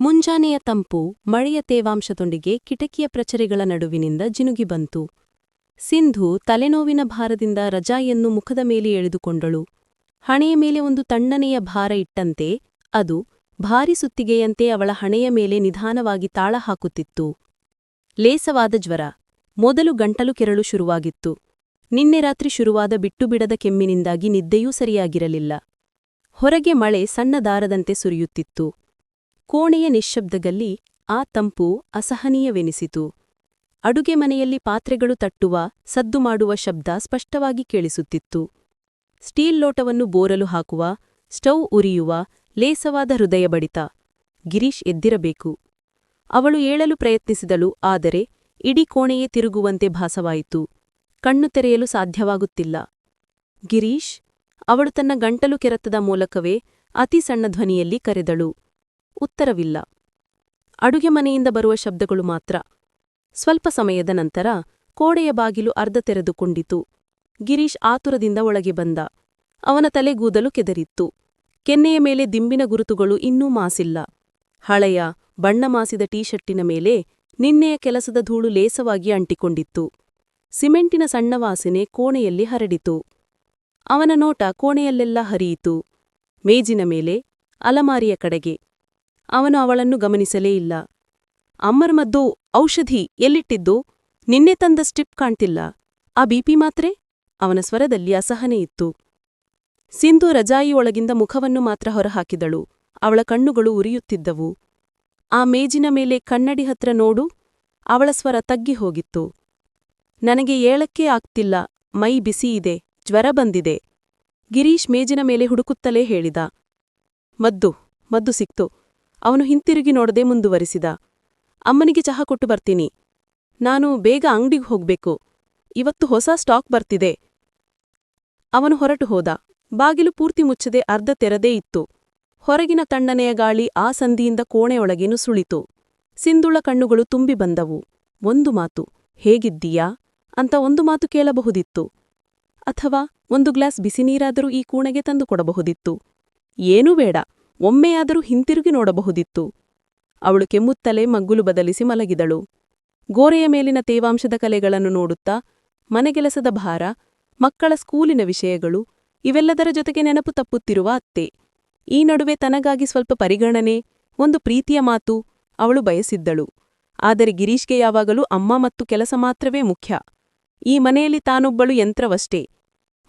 ಮುಂಜಾನೆಯ ತಂಪು ಮಳೆಯ ತೇವಾಂಶದೊಂದಿಗೆ ಕಿಟಕಿಯ ಪ್ರಚರೆಗಳ ನಡುವಿನಿಂದ ಜಿನುಗಿ ಬಂತು. ಸಿಂಧು ತಲೆನೋವಿನ ಭಾರದಿಂದ ರಜಾಯನ್ನು ಮುಖದ ಮೇಲೆ ಎಳೆದುಕೊಂಡಳು. ಹಣೆಯ ಮೇಲೆ ಒಂದು ತಣ್ಣನೆಯ ಭಾರ ಇಟ್ಟಂತೆ ಅದು ಭಾರಿ ಸುತ್ತಿಗೆಯಂತೆ ಅವಳ ಹಣೆಯ ಮೇಲೆ ನಿಧಾನವಾಗಿ ತಾಳ ಹಾಕುತ್ತಿತ್ತು. ಲೇಸವಾದ ಜ್ವರ. ಮೊದಲು ಗಂಟಲು ಕೆರಳು ಶುರುವಾಗಿತ್ತು. ನಿನ್ನೆ ರಾತ್ರಿ ಶುರುವಾದ ಬಿಟ್ಟುಬಿಡದ ಕೆಮ್ಮಿನಿಂದಾಗಿ ನಿದ್ದೆಯೂ ಸರಿಯಾಗಿರಲಿಲ್ಲ. ಹೊರಗೆ ಮಳೆ ಸಣ್ಣ ದಾರದಂತೆ ಸುರಿಯುತ್ತಿತ್ತು. ಕೋಣೆಯ ನಿಶ್ಶಬ್ದದಲ್ಲಿ ಆ ತಂಪು ಅಸಹನೀಯವೆನಿಸಿತು. ಅಡುಗೆ ಮನೆಯಲ್ಲಿ ಪಾತ್ರೆಗಳು ತಟ್ಟುವ, ಸದ್ದು ಮಾಡುವ ಶಬ್ದ ಸ್ಪಷ್ಟವಾಗಿ ಕೇಳಿಸುತ್ತಿತ್ತು. ಸ್ಟೀಲ್ ಲೋಟವನ್ನು ಬೋರಲು ಹಾಕುವ, ಸ್ಟೌವ್ ಉರಿಯುವ, ಲೇಸವಾದ ಹೃದಯ ಬಡಿತ. ಗಿರೀಶ್ ಎದ್ದಿರಬೇಕು. ಅವಳು ಏಳಲು ಪ್ರಯತ್ನಿಸಿದಳು, ಆದರೆ ಇಡೀ ಕೋಣೆಯೇ ತಿರುಗುವಂತೆ ಭಾಸವಾಯಿತು. ಕಣ್ಣು ತೆರೆಯಲು ಸಾಧ್ಯವಾಗುತ್ತಿಲ್ಲ. ಗಿರೀಶ್, ಅವಳು ತನ್ನ ಗಂಟಲು ಕೆರತದ ಮೂಲಕವೇ ಅತಿ ಸಣ್ಣ ಧ್ವನಿಯಲ್ಲಿ ಕರೆದಳು. ಉತ್ತರವಿಲ್ಲ. ಅಡುಗೆ ಮನೆಯಿಂದ ಬರುವ ಶಬ್ದಗಳು ಮಾತ್ರ. ಸ್ವಲ್ಪ ಸಮಯದ ನಂತರ ಕೋಡೆಯ ಬಾಗಿಲು ಅರ್ಧ ತೆರೆದುಕೊಂಡಿತು. ಗಿರೀಶ್ ಆತುರದಿಂದ ಒಳಗೆ ಬಂದ. ಅವನ ತಲೆಗೂದಲು ಕೆದರಿತ್ತು. ಕೆನ್ನೆಯ ಮೇಲೆ ದಿಂಬಿನ ಗುರುತುಗಳು ಇನ್ನೂ ಮಾಸಿಲ್ಲ. ಹಳೆಯ, ಬಣ್ಣ ಮಾಸಿದ ಟೀಶರ್ಟಿನ ಮೇಲೆ ನಿನ್ನೆಯ ಕೆಲಸದ ಧೂಳು ಲೇಸವಾಗಿ ಅಂಟಿಕೊಂಡಿತ್ತು. ಸಿಮೆಂಟಿನ ಸಣ್ಣ ವಾಸನೆ ಕೋಣೆಯಲ್ಲಿ ಹರಡಿತು. ಅವನ ನೋಟ ಕೋಣೆಯಲ್ಲೆಲ್ಲ ಹರಿಯಿತು. ಮೇಜಿನ ಮೇಲೆ ಅಲಮಾರಿಯ ಕಡೆಗೆ. ಅವನು ಅವಳನ್ನು ಗಮನಿಸಲೇ ಇಲ್ಲ. ಅಮ್ಮರ ಮದ್ದು ಔಷಧಿ ಎಲ್ಲಿಟ್ಟಿದ್ದು? ನಿನ್ನೆ ತಂದ ಸ್ಟಿಪ್ ಕಾಣ್ತಿಲ್ಲ. ಆ ಬಿಪಿ ಮಾತ್ರೆ? ಅವನ ಸ್ವರದಲ್ಲಿ ಅಸಹನೆ ಇತ್ತು. ಸಿಂಧು ರಜಾಯಿಯೊಳಗಿಂದ ಮುಖವನ್ನು ಮಾತ್ರ ಹೊರಹಾಕಿದಳು. ಅವಳ ಕಣ್ಣುಗಳು ಉರಿಯುತ್ತಿದ್ದವು. ಆ ಮೇಜಿನ ಮೇಲೆ ಕನ್ನಡಿ ಹತ್ರ ನೋಡು. ಅವಳ ಸ್ವರ ತಗ್ಗಿ ಹೋಗಿತ್ತು. ನನಗೆ ಏಳಕ್ಕೇ ಆಗ್ತಿಲ್ಲ. ಮೈ ಬಿಸಿಯಿದೆ ಜ್ವರ ಬಂದಿದೆ. ಗಿರೀಶ್ ಮೇಜಿನ ಮೇಲೆ ಹುಡುಕುತ್ತಲೇ ಹೇಳಿದ. ಮದ್ದು ಮದ್ದು ಸಿಕ್ತು. ಅವನು ಹಿಂತಿರುಗಿ ನೋಡದೆ ಮುಂದುವರಿಸಿದ. ಅಮ್ಮನಿಗೆ ಚಹಾ ಕೊಟ್ಟು ಬರ್ತೀನಿ. ನಾನು ಬೇಗ ಅಂಗಡಿಗೆ ಹೋಗ್ಬೇಕು. ಇವತ್ತು ಹೊಸ ಸ್ಟಾಕ್ ಬರ್ತಿದೆ. ಅವನು ಹೊರಟು ಹೋದ. ಬಾಗಿಲು ಪೂರ್ತಿ ಮುಚ್ಚದೆ ಅರ್ಧ ತೆರದೇ ಇತ್ತು. ಹೊರಗಿನ ತಣ್ಣನೆಯ ಗಾಳಿ ಆ ಸಂಧಿಯಿಂದ ಕೋಣೆಯೊಳಗೇನು ಸುಳಿತು. ಸಿಂಧುಳ ಕಣ್ಣುಗಳು ತುಂಬಿ ಬಂದವು. ಒಂದು ಮಾತು, ಹೇಗಿದ್ದೀಯಾ? ಅಂತ ಒಂದು ಮಾತು ಕೇಳಬಹುದಿತ್ತು. ಅಥವಾ ಒಂದು ಗ್ಲಾಸ್ ಬಿಸಿನೀರಾದರೂ ಈ ಕೋಣೆಗೆ ತಂದು ಕೊಡಬಹುದಿತ್ತು. ಏನೂ ಬೇಡ. ಒಮ್ಮೆಯಾದರೂ ಹಿಂತಿರುಗಿ ನೋಡಬಹುದಿತ್ತು. ಅವಳು ಕೆಮ್ಮುತ್ತಲೇ ಮಗ್ಗುಲು ಬದಲಿಸಿ ಮಲಗಿದಳು. ಗೋರೆಯ ಮೇಲಿನ ತೇವಾಂಶದ ಕಲೆಗಳನ್ನು ನೋಡುತ್ತಾ, ಮನೆಗೆಲಸದ ಭಾರ, ಮಕ್ಕಳ ಸ್ಕೂಲಿನ ವಿಷಯಗಳು, ಇವೆಲ್ಲದರ ಜೊತೆಗೆ ನೆನಪು ತಪ್ಪುತ್ತಿರುವ ಅತ್ತೆ. ಈ ನಡುವೆ ತನಗಾಗಿ ಸ್ವಲ್ಪ ಪರಿಗಣನೆ, ಒಂದು ಪ್ರೀತಿಯ ಮಾತು ಅವಳು ಬಯಸಿದ್ದಳು. ಆದರೆ ಗಿರೀಶ್ಗೆ ಯಾವಾಗಲೂ ಅಮ್ಮ ಮತ್ತು ಕೆಲಸ ಮಾತ್ರವೇ ಮುಖ್ಯ. ಈ ಮನೆಯಲ್ಲಿ ತಾನೊಬ್ಬಳು ಯಂತ್ರವಷ್ಟೇ.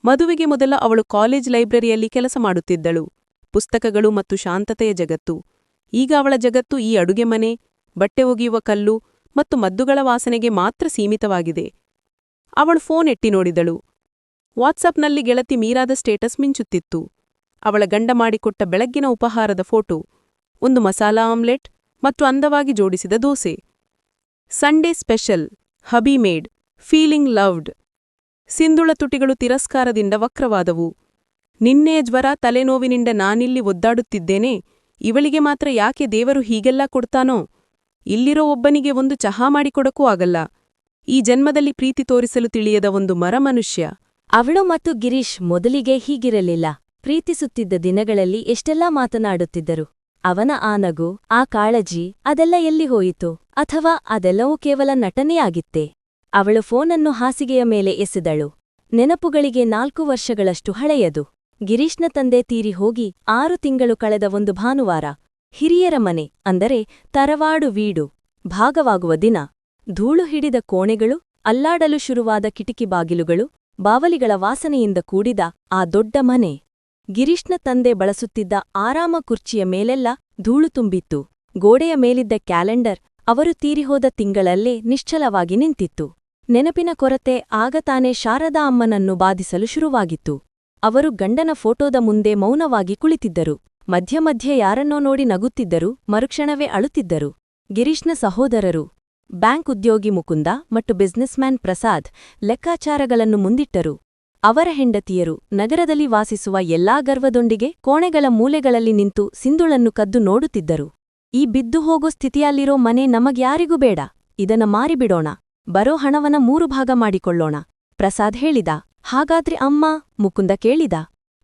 ಮದುವೆಗೆ ಮೊದಲ ಅವಳು ಕಾಲೇಜ್ ಲೈಬ್ರರಿಯಲ್ಲಿ ಕೆಲಸ ಮಾಡುತ್ತಿದ್ದಳು. ಪುಸ್ತಕಗಳು ಮತ್ತು ಶಾಂತತೆಯ ಜಗತ್ತು. ಈಗ ಅವಳ ಜಗತ್ತು ಈ ಅಡುಗೆ ಮನೆ, ಬಟ್ಟೆ ಒಗೆಯುವ ಕಲ್ಲು ಮತ್ತು ಮದ್ದುಗಳ ವಾಸನೆಗೆ ಮಾತ್ರ ಸೀಮಿತವಾಗಿದೆ. ಅವಳು ಫೋನ್ ಎಟ್ಟಿ ನೋಡಿದಳು. ವಾಟ್ಸಪ್ನಲ್ಲಿ ಗೆಳತಿ ಮೀರಾದ ಸ್ಟೇಟಸ್ ಮಿಂಚುತ್ತಿತ್ತು. ಅವಳ ಗಂಡ ಮಾಡಿಕೊಟ್ಟ ಬೆಳಗ್ಗಿನ ಉಪಹಾರದ ಫೋಟೋ, ಒಂದು ಮಸಾಲಾ ಆಮ್ಲೆಟ್ ಮತ್ತು ಅಂದವಾಗಿ ಜೋಡಿಸಿದ dosa. Sunday special, hubby made, feeling loved. ಸಿಂಧುಳ ತುಟಿಗಳು ತಿರಸ್ಕಾರದಿಂದ ವಕ್ರವಾದವು. ನಿನ್ನೆಯ ಜ್ವರ ತಲೆನೋವಿನಿಂದ ನಾನಿಲ್ಲಿ ಒದ್ದಾಡುತ್ತಿದ್ದೇನೆ. ಇವಳಿಗೆ ಮಾತ್ರ ಯಾಕೆ ದೇವರು ಹೀಗೆಲ್ಲ ಕೊಡ್ತಾನೋ? ಇಲ್ಲಿರೋ ಒಬ್ಬನಿಗೆ ಒಂದು ಚಹಾ ಮಾಡಿಕೊಡಕ್ಕೂ ಆಗಲ್ಲ. ಈ ಜನ್ಮದಲ್ಲಿ ಪ್ರೀತಿ ತೋರಿಸಲು ತಿಳಿಯದ ಒಂದು ಮರಮನುಷ್ಯ. ಅವಳು ಮತ್ತು ಗಿರೀಶ್ ಮೊದಲಿಗೆ ಹೀಗಿರಲಿಲ್ಲ. ಪ್ರೀತಿಸುತ್ತಿದ್ದ ದಿನಗಳಲ್ಲಿ ಎಷ್ಟೆಲ್ಲಾ ಮಾತನಾಡುತ್ತಿದ್ದರು. ಅವನ ಆ ಆ ಕಾಳಜಿ, ಅದೆಲ್ಲ ಎಲ್ಲಿ ಹೋಯಿತು? ಅಥವಾ ಅದೆಲ್ಲವೂ ಕೇವಲ ನಟನೆಯಾಗಿತ್ತೆ? ಅವಳು ಫೋನನ್ನು ಹಾಸಿಗೆಯ ಮೇಲೆ ಎಸೆದಳು. ನೆನಪುಗಳಿಗೆ ನಾಲ್ಕು ವರ್ಷಗಳಷ್ಟು ಹಳೆಯದು. ಗಿರೀಶ್ನ ತಂದೆ ತೀರಿ ಹೋಗಿ ಆರು ತಿಂಗಳು ಕಳೆದ ಒಂದು ಭಾನುವಾರ, ಹಿರಿಯರ ಮನೆ, ಅಂದರೆ ತರವಾಡು ವೀಡು, ಭಾಗವಾಗುವ ದಿನ. ಧೂಳು ಹಿಡಿದ ಕೋಣೆಗಳು, ಅಲ್ಲಾಡಲು ಶುರುವಾದ ಕಿಟಕಿ ಬಾಗಿಲುಗಳು, ಬಾವಲಿಗಳ ವಾಸನೆಯಿಂದ ಕೂಡಿದ ಆ ದೊಡ್ಡ ಮನೆ. ಗಿರೀಶ್ನ ತಂದೆ ಬಳಸುತ್ತಿದ್ದ ಆರಾಮ ಕುರ್ಚಿಯ ಮೇಲೆಲ್ಲ ಧೂಳು ತುಂಬಿತ್ತು. ಗೋಡೆಯ ಮೇಲಿದ್ದ ಕ್ಯಾಲೆಂಡರ್ ಅವರು ತೀರಿಹೋದ ತಿಂಗಳಲ್ಲೇ ನಿಶ್ಚಲವಾಗಿ ನಿಂತಿತ್ತು. ನೆನಪಿನ ಕೊರತೆ ಆಗತಾನೆ ಶಾರದಾ ಅಮ್ಮನನ್ನು ಬಾಧಿಸಲು ಶುರುವಾಗಿತ್ತು. ಅವರು ಗಂಡನ ಫೋಟೋದ ಮುಂದೆ ಮೌನವಾಗಿ ಕುಳಿತಿದ್ದರು. ಮಧ್ಯ ಮಧ್ಯೆ ಯಾರನ್ನೋ ನೋಡಿ ನಗುತ್ತಿದ್ದರು, ಮರುಕ್ಷಣವೇ ಅಳುತ್ತಿದ್ದರು. ಗಿರೀಶ್ನ ಸಹೋದರರು, ಬ್ಯಾಂಕ್ ಉದ್ಯೋಗಿ ಮುಕುಂದ ಮತ್ತು ಬಿಸ್ನೆಸ್ಮ್ಯಾನ್ ಪ್ರಸಾದ್ ಲೆಕ್ಕಾಚಾರಗಳನ್ನು ಮುಂದಿಟ್ಟರು. ಅವರ ಹೆಂಡತಿಯರು, ನಗರದಲ್ಲಿ ವಾಸಿಸುವ ಎಲ್ಲಾ ಗರ್ವದೊಂದಿಗೆ ಕೋಣೆಗಳ ಮೂಲೆಗಳಲ್ಲಿ ನಿಂತು ಸಿಂಧುಳನ್ನು ಕದ್ದು ನೋಡುತ್ತಿದ್ದರು. ಈ ಬಿದ್ದು ಹೋಗೋ ಸ್ಥಿತಿಯಲ್ಲಿರೋ ಮನೆ ನಮಗ್ಯಾರಿಗೂ ಬೇಡ, ಇದನ್ನ ಮಾರಿಬಿಡೋಣ, ಬರೋ ಹಣವನ ಮೂರು ಭಾಗ ಮಾಡಿಕೊಳ್ಳೋಣ, ಪ್ರಸಾದ್ ಹೇಳಿದ. ಹಾಗಾದ್ರೆ ಅಮ್ಮ, ಮುಕುಂದ ಕೇಳಿದ.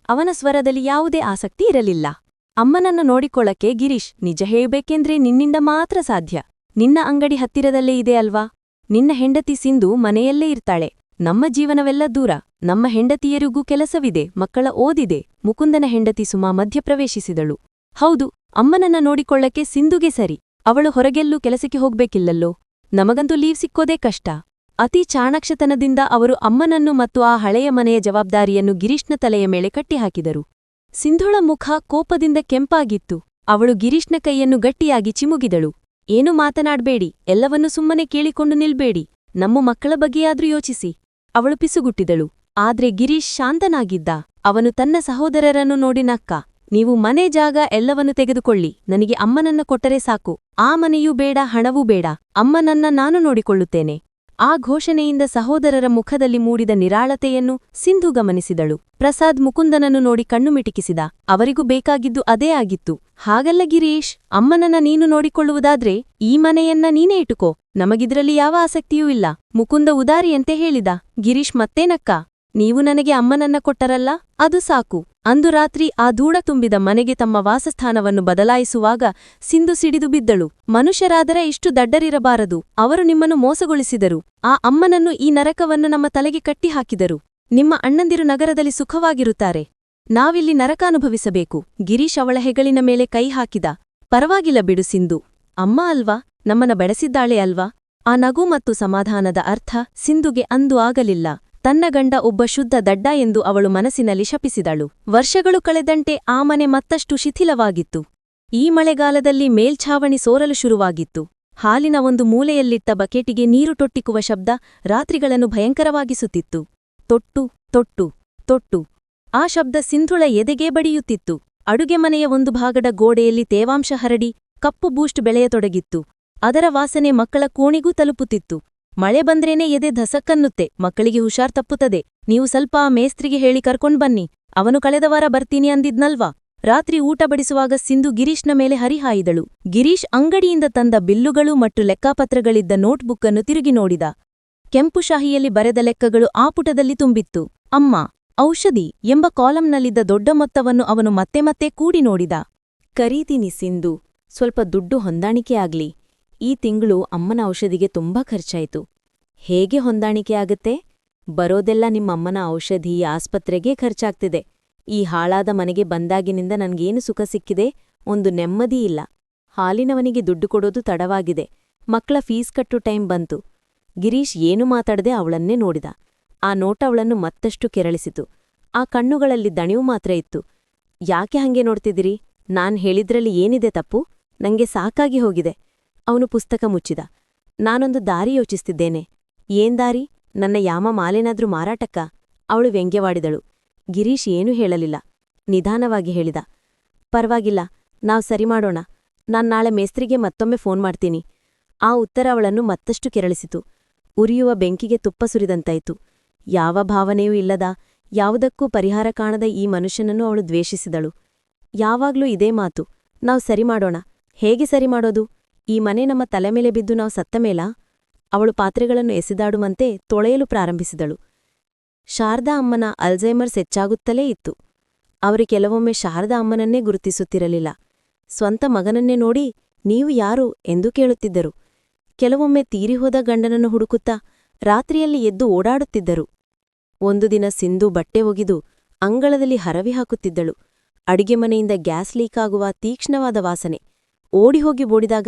ಅವನ ಸ್ವರದಲ್ಲಿ ಯಾವುದೇ ಆಸಕ್ತಿ ಇರಲಿಲ್ಲ. ಅಮ್ಮನನ್ನ ನೋಡಿಕೊಳ್ಳಕ್ಕೆ ಗಿರೀಶ್, ನಿಜ ಹೇಳಬೇಕೆಂದ್ರೆ ನಿನ್ನಿಂದ ಮಾತ್ರ ಸಾಧ್ಯ. ನಿನ್ನ ಅಂಗಡಿ ಹತ್ತಿರದಲ್ಲೇ ಇದೆ ಅಲ್ವಾ? ನಿನ್ನ ಹೆಂಡತಿ ಸಿಂಧು ಮನೆಯಲ್ಲೇ ಇರ್ತಾಳೆ. ನಮ್ಮ ಜೀವನವೆಲ್ಲ ದೂರ. ನಮ್ಮ ಹೆಂಡತಿಯರಿಗೂ ಕೆಲಸವಿದೆ, ಮಕ್ಕಳ ಓದಿದೆ. ಮುಕುಂದನ ಹೆಂಡತಿ ಸುಮಾ ಮಧ್ಯಪ್ರವೇಶಿಸಿದಳು. ಹೌದು, ಅಮ್ಮನನ್ನ ನೋಡಿಕೊಳ್ಳಕ್ಕೆ ಸಿಂಧುಗೆ ಸರಿ. ಅವಳು ಹೊರಗೆಲ್ಲೂ ಕೆಲಸಕ್ಕೆ ಹೋಗ್ಬೇಕಿಲ್ಲಲ್ಲೋ? ನಮಗಂತೂ ಲೀವ್ ಸಿಕ್ಕೋದೇ ಕಷ್ಟ. ಅತಿ ಚಾಣಕ್ಷತನದಿಂದ ಅವರು ಅಮ್ಮನನ್ನು ಮತ್ತು ಆ ಹಳೆಯ ಮನೆಯ ಜವಾಬ್ದಾರಿಯನ್ನು ಗಿರೀಶ್ನ ತಲೆಯ ಮೇಲೆ ಕಟ್ಟಿಹಾಕಿದರು. ಸಿಂಧುಳ ಮುಖ ಕೋಪದಿಂದ ಕೆಂಪಾಗಿತ್ತು. ಅವಳು ಗಿರೀಶ್ನ ಕೈಯನ್ನು ಗಟ್ಟಿಯಾಗಿ ಚಿಮುಗಿದಳು. ಏನು ಮಾತನಾಡ್ಬೇಡಿ, ಎಲ್ಲವನ್ನೂ ಸುಮ್ಮನೆ ಕೇಳಿಕೊಂಡು ನಿಲ್ಬೇಡಿ, ನಮ್ಮ ಮಕ್ಕಳ ಬಗ್ಗೆಯಾದ್ರೂ ಯೋಚಿಸಿ. ಅವಳು ಪಿಸುಗುಟ್ಟಿದಳು. ಆದ್ರೆ ಗಿರೀಶ್ ಶಾಂತನಾಗಿದ್ದ. ಅವನು ತನ್ನ ಸಹೋದರರನ್ನು ನೋಡಿ ನಕ್ಕ. ನೀವು ಮನೆ ಜಾಗ ಎಲ್ಲವನ್ನು ತೆಗೆದುಕೊಳ್ಳಿ, ನನಗೆ ಅಮ್ಮನನ್ನ ಕೊಟ್ಟರೆ ಸಾಕು. ಆ ಮನೆಯೂ ಬೇಡ, ಹಣವೂ ಬೇಡ. ಅಮ್ಮನನ್ನ ನಾನು ನೋಡಿಕೊಳ್ಳುತ್ತೇನೆ. ಆ ಘೋಷಣೆಯಿಂದ ಸಹೋದರರ ಮುಖದಲ್ಲಿ ಮೂಡಿದ ನಿರಾಳತೆಯನ್ನು ಸಿಂಧು ಗಮನಿಸಿದಳು. ಪ್ರಸಾದ್ ಮುಕುಂದನನ್ನು ನೋಡಿ ಕಣ್ಣು ಮಿಟಿಕಿಸಿದ. ಅವರಿಗೂ ಬೇಕಾಗಿದ್ದು ಅದೇ ಆಗಿತ್ತು. ಹಾಗಲ್ಲ ಗಿರೀಶ್, ಅಮ್ಮನನ್ನ ನೀನು ನೋಡಿಕೊಳ್ಳುವುದಾದ್ರೆ ಈ ಮನೆಯನ್ನ ನೀನೇ ಇಟ್ಟುಕೋ. ನಮಗಿದ್ರಲ್ಲಿ ಯಾವ ಆಸಕ್ತಿಯೂ ಇಲ್ಲ. ಮುಕುಂದ ಉದಾರಿಯಂತೆ ಹೇಳಿದ. ಗಿರೀಶ್ ಮತ್ತೇನಕ್ಕ? ನೀವು ನನಗೆ ಅಮ್ಮನನ್ನ ಕೊಟ್ಟರಲ್ಲ? ಅದು ಸಾಕು. ಅಂದು ರಾತ್ರಿ ಆ ಧೂಳ ತುಂಬಿದ ಮನೆಗೆ ತಮ್ಮ ವಾಸಸ್ಥಾನವನ್ನು ಬದಲಾಯಿಸುವಾಗ ಸಿಂಧು ಸಿಡಿದು ಬಿದ್ದಳು. ಮನುಷ್ಯರಾದರೆ ಇಷ್ಟು ದಡ್ಡರಿರಬಾರದು. ಅವರು ನಿಮ್ಮನ್ನು ಮೋಸಗೊಳಿಸಿದರು. ಆ ಅಮ್ಮನನ್ನು ಈ ನರಕವನ್ನು ನಮ್ಮ ತಲೆಗೆ ಕಟ್ಟಿಹಾಕಿದರು. ನಿಮ್ಮ ಅಣ್ಣಂದಿರು ನಗರದಲ್ಲಿ ಸುಖವಾಗಿರುತ್ತಾರೆ. ನಾವಿಲ್ಲಿ ನರಕ ಅನುಭವಿಸಬೇಕು. ಗಿರೀಶ್ ಅವಳ ಹೆಗಳಿನ ಮೇಲೆ ಕೈ ಹಾಕಿದ. ಪರವಾಗಿಲ್ಲ ಬಿಡು ಸಿಂಧು. ಅಮ್ಮ ಅಲ್ವಾ? ನಮ್ಮನ ಬೆಳೆಸಿದ್ದಾಳೆ ಅಲ್ವಾ? ಆ ನಗು ಮತ್ತು ಸಮಾಧಾನದ ಅರ್ಥ ಸಿಂಧುಗೆ ಅಂದು ಆಗಲಿಲ್ಲ. ತನ್ನ ಗಂಡ ಒಬ್ಬ ಶುದ್ಧ ದಡ್ಡ ಎಂದು ಅವಳು ಮನಸ್ಸಿನಲ್ಲಿ ಶಪಿಸಿದಳು. ವರ್ಷಗಳು ಕಳೆದಂತೆ ಆ ಮನೆ ಮತ್ತಷ್ಟು ಶಿಥಿಲವಾಗಿತ್ತು. ಈ ಮಳೆಗಾಲದಲ್ಲಿ ಮೇಲ್ಛಾವಣಿ ಸೋರಲು ಶುರುವಾಗಿತ್ತು. ಹಾಲಿನ ಒಂದು ಮೂಲೆಯಲ್ಲಿಟ್ಟ ಬಕೆಟಿಗೆ ನೀರು ತೊಟ್ಟಿಕುವ ಶಬ್ದ ರಾತ್ರಿಗಳನ್ನು ಭಯಂಕರವಾಗಿಸುತ್ತಿತ್ತು. ತೊಟ್ಟು ತೊಟ್ಟು ತೊಟ್ಟು. ಆ ಶಬ್ದ ಸಿಂಧುಳ ಎದೆಗೇ ಬಡಿಯುತ್ತಿತ್ತು. ಅಡುಗೆ ಮನೆಯ ಒಂದು ಭಾಗದ ಗೋಡೆಯಲ್ಲಿ ತೇವಾಂಶ ಹರಡಿ ಕಪ್ಪು ಬೂಸ್ಟ್ ಬೆಳೆಯತೊಡಗಿತ್ತು. ಅದರ ವಾಸನೆ ಮಕ್ಕಳ ಕೋಣಿಗೂ ತಲುಪುತ್ತಿತ್ತು. ಮಳೆ ಬಂದ್ರೇನೆ ಎದೆ ಧಸಕ್ಕನ್ನುತ್ತೆ, ಮಕ್ಕಳಿಗೆ ಹುಷಾರ್ ತಪ್ಪುತ್ತದೆ. ನೀವು ಸ್ವಲ್ಪ ಮೇಸ್ತ್ರಿಗೆ ಹೇಳಿ ಕರ್ಕೊಂಡ್ ಬನ್ನಿ. ಅವನು ಕಳೆದ ವಾರ ಬರ್ತೀನಿ ಅಂದಿದ್ನಲ್ವಾ? ರಾತ್ರಿ ಊಟ ಬಡಿಸುವಾಗ ಸಿಂಧು ಗಿರೀಶ್ನ ಮೇಲೆ ಹರಿಹಾಯಿದಳು. ಗಿರೀಶ್ ಅಂಗಡಿಯಿಂದ ತಂದ ಬಿಲ್ಲುಗಳು ಮತ್ತು ಲೆಕ್ಕಾಪತ್ರಗಳಿದ್ದ ನೋಟ್ಬುಕ್ ಅನ್ನು ತಿರುಗಿ ನೋಡಿದ. ಕೆಂಪು ಶಾಹಿಯಲ್ಲಿ ಬರೆದ ಲೆಕ್ಕಗಳು ಆ ಪುಟದಲ್ಲಿ ತುಂಬಿತ್ತು. ಅಮ್ಮ, ಔಷಧಿ ಎಂಬ ಕಾಲಂನಲ್ಲಿದ್ದ ದೊಡ್ಡ ಮೊತ್ತವನ್ನು ಅವನು ಮತ್ತೆ ಮತ್ತೆ ಕೂಡಿ ನೋಡಿದ. ಕರೀತೀನಿ ಸಿಂಧು, ಸ್ವಲ್ಪ ದುಡ್ಡು ಹೊಂದಾಣಿಕೆ ಆಗ್ಲಿ. ಈ ತಿಂಗಳು ಅಮ್ಮನ ಔಷಧಿಗೆ ತುಂಬಾ ಖರ್ಚಾಯಿತು. ಹೇಗೆ ಹೊಂದಾಣಿಕೆ ಆಗುತ್ತೆ? ಬರೋದೆಲ್ಲ ನಿಮ್ಮಮ್ಮನ ಔಷಧಿ ಆಸ್ಪತ್ರೆಗೆ ಖರ್ಚಾಗ್ತಿದೆ. ಈ ಹಾಳಾದ ಮನೆಗೆ ಬಂದಾಗಿನಿಂದ ನನ್ಗೇನು ಸುಖ ಸಿಕ್ಕಿದೆ? ಒಂದು ನೆಮ್ಮದಿ ಇಲ್ಲ. ಹಾಲಿನವನಿಗೆ ದುಡ್ಡು ಕೊಡೋದು ತಡವಾಗಿದೆ. ಮಕ್ಕಳ ಫೀಸ್ ಕಟ್ಟು ಟೈಮ್ ಬಂತು. ಗಿರೀಶ್ ಏನು ಮಾತಾಡದೆ ಅವಳನ್ನೇ ನೋಡಿದ. ಆ ನೋಟ ಅವಳನ್ನು ಮತ್ತಷ್ಟು ಕೆರಳಿಸಿತು. ಆ ಕಣ್ಣುಗಳಲ್ಲಿ ದಣಿವು ಮಾತ್ರ ಇತ್ತು. ಯಾಕೆ ಹಂಗೆ ನೋಡ್ತಿದಿರಿ ನಾನ್ ಹೇಳಿದ್ರಲ್ಲಿ ಏನಿದೆ ತಪ್ಪು? ನಂಗೆ ಸಾಕಾಗಿ ಹೋಗಿದೆ. ಅವನು ಪುಸ್ತಕ ಮುಚ್ಚಿದ. ನಾನೊಂದು ದಾರಿ ಯೋಚಿಸ್ತಿದ್ದೇನೆ. ಏನ್ ದಾರಿ? ನನ್ನ ಯಾಮ ಮಾಲೇನಾದ್ರೂ ಮಾರಾಟಕ್ಕ? ಅವಳು ವ್ಯಂಗ್ಯವಾಡಿದಳು. ಗಿರೀಶ್ ಏನೂ ಹೇಳಲಿಲ್ಲ. ನಿಧಾನವಾಗಿ ಹೇಳಿದ. ಪರವಾಗಿಲ್ಲ, ನಾವು ಸರಿ ಮಾಡೋಣ. ನಾನ್ ನಾಳೆ ಮೇಸ್ತ್ರಿಗೆ ಮತ್ತೊಮ್ಮೆ ಫೋನ್ ಮಾಡ್ತೀನಿ. ಆ ಉತ್ತರ ಅವಳನ್ನು ಮತ್ತಷ್ಟು ಕೆರಳಿಸಿತು. ಉರಿಯುವ ಬೆಂಕಿಗೆ ತುಪ್ಪ ಸುರಿದಂತಾಯಿತು. ಯಾವ ಭಾವನೆಯೂ ಇಲ್ಲದ, ಯಾವುದಕ್ಕೂ ಪರಿಹಾರ ಕಾಣದ ಈ ಮನುಷ್ಯನನ್ನು ಅವಳು ದ್ವೇಷಿಸಿದಳು. ಯಾವಾಗ್ಲೂ ಇದೇ ಮಾತು. ನಾವು ಸರಿ ಮಾಡೋಣ. ಹೇಗೆ ಸರಿ ಮಾಡೋದು? ಈ ಮನೆ ನಮ್ಮ ತಲೆ ಮೇಲೆ ಬಿದ್ದು ನಾವು ಸತ್ತ ಮೇಲ ಅವಳು ಪಾತ್ರೆಗಳನ್ನು ಎಸೆದಾಡುವಂತೆ ತೊಳೆಯಲು ಪ್ರಾರಂಭಿಸಿದಳು. ಶಾರದಾ ಅಮ್ಮನ ಅಲ್ಝೈಮರ್ಸ್ ಹೆಚ್ಚಾಗುತ್ತಲೇ ಇತ್ತು. ಅವರು ಕೆಲವೊಮ್ಮೆ ಶಾರದಾ ಅಮ್ಮನನ್ನೇ ಗುರುತಿಸುತ್ತಿರಲಿಲ್ಲ. ಸ್ವಂತ ಮಗನನ್ನೇ ನೋಡಿ ನೀವು ಯಾರು ಎಂದು ಕೇಳುತ್ತಿದ್ದರು. ಕೆಲವೊಮ್ಮೆ ತೀರಿಹೋದ ಗಂಡನನ್ನು ಹುಡುಕುತ್ತಾ ರಾತ್ರಿಯಲ್ಲಿ ಎದ್ದು ಓಡಾಡುತ್ತಿದ್ದರು. ಒಂದು ದಿನ ಸಿಂಧು ಬಟ್ಟೆ ಒಗಿದು ಅಂಗಳದಲ್ಲಿ ಹರವಿ ಹಾಕುತ್ತಿದ್ದಳು. ಅಡಿಗೆ ಮನೆಯಿಂದ ಗ್ಯಾಸ್ ಲೀಕಾಗುವ ತೀಕ್ಷ್ಣವಾದ ವಾಸನೆ. ಓಡಿಹೋಗಿ ಬೋಡಿದಾಗ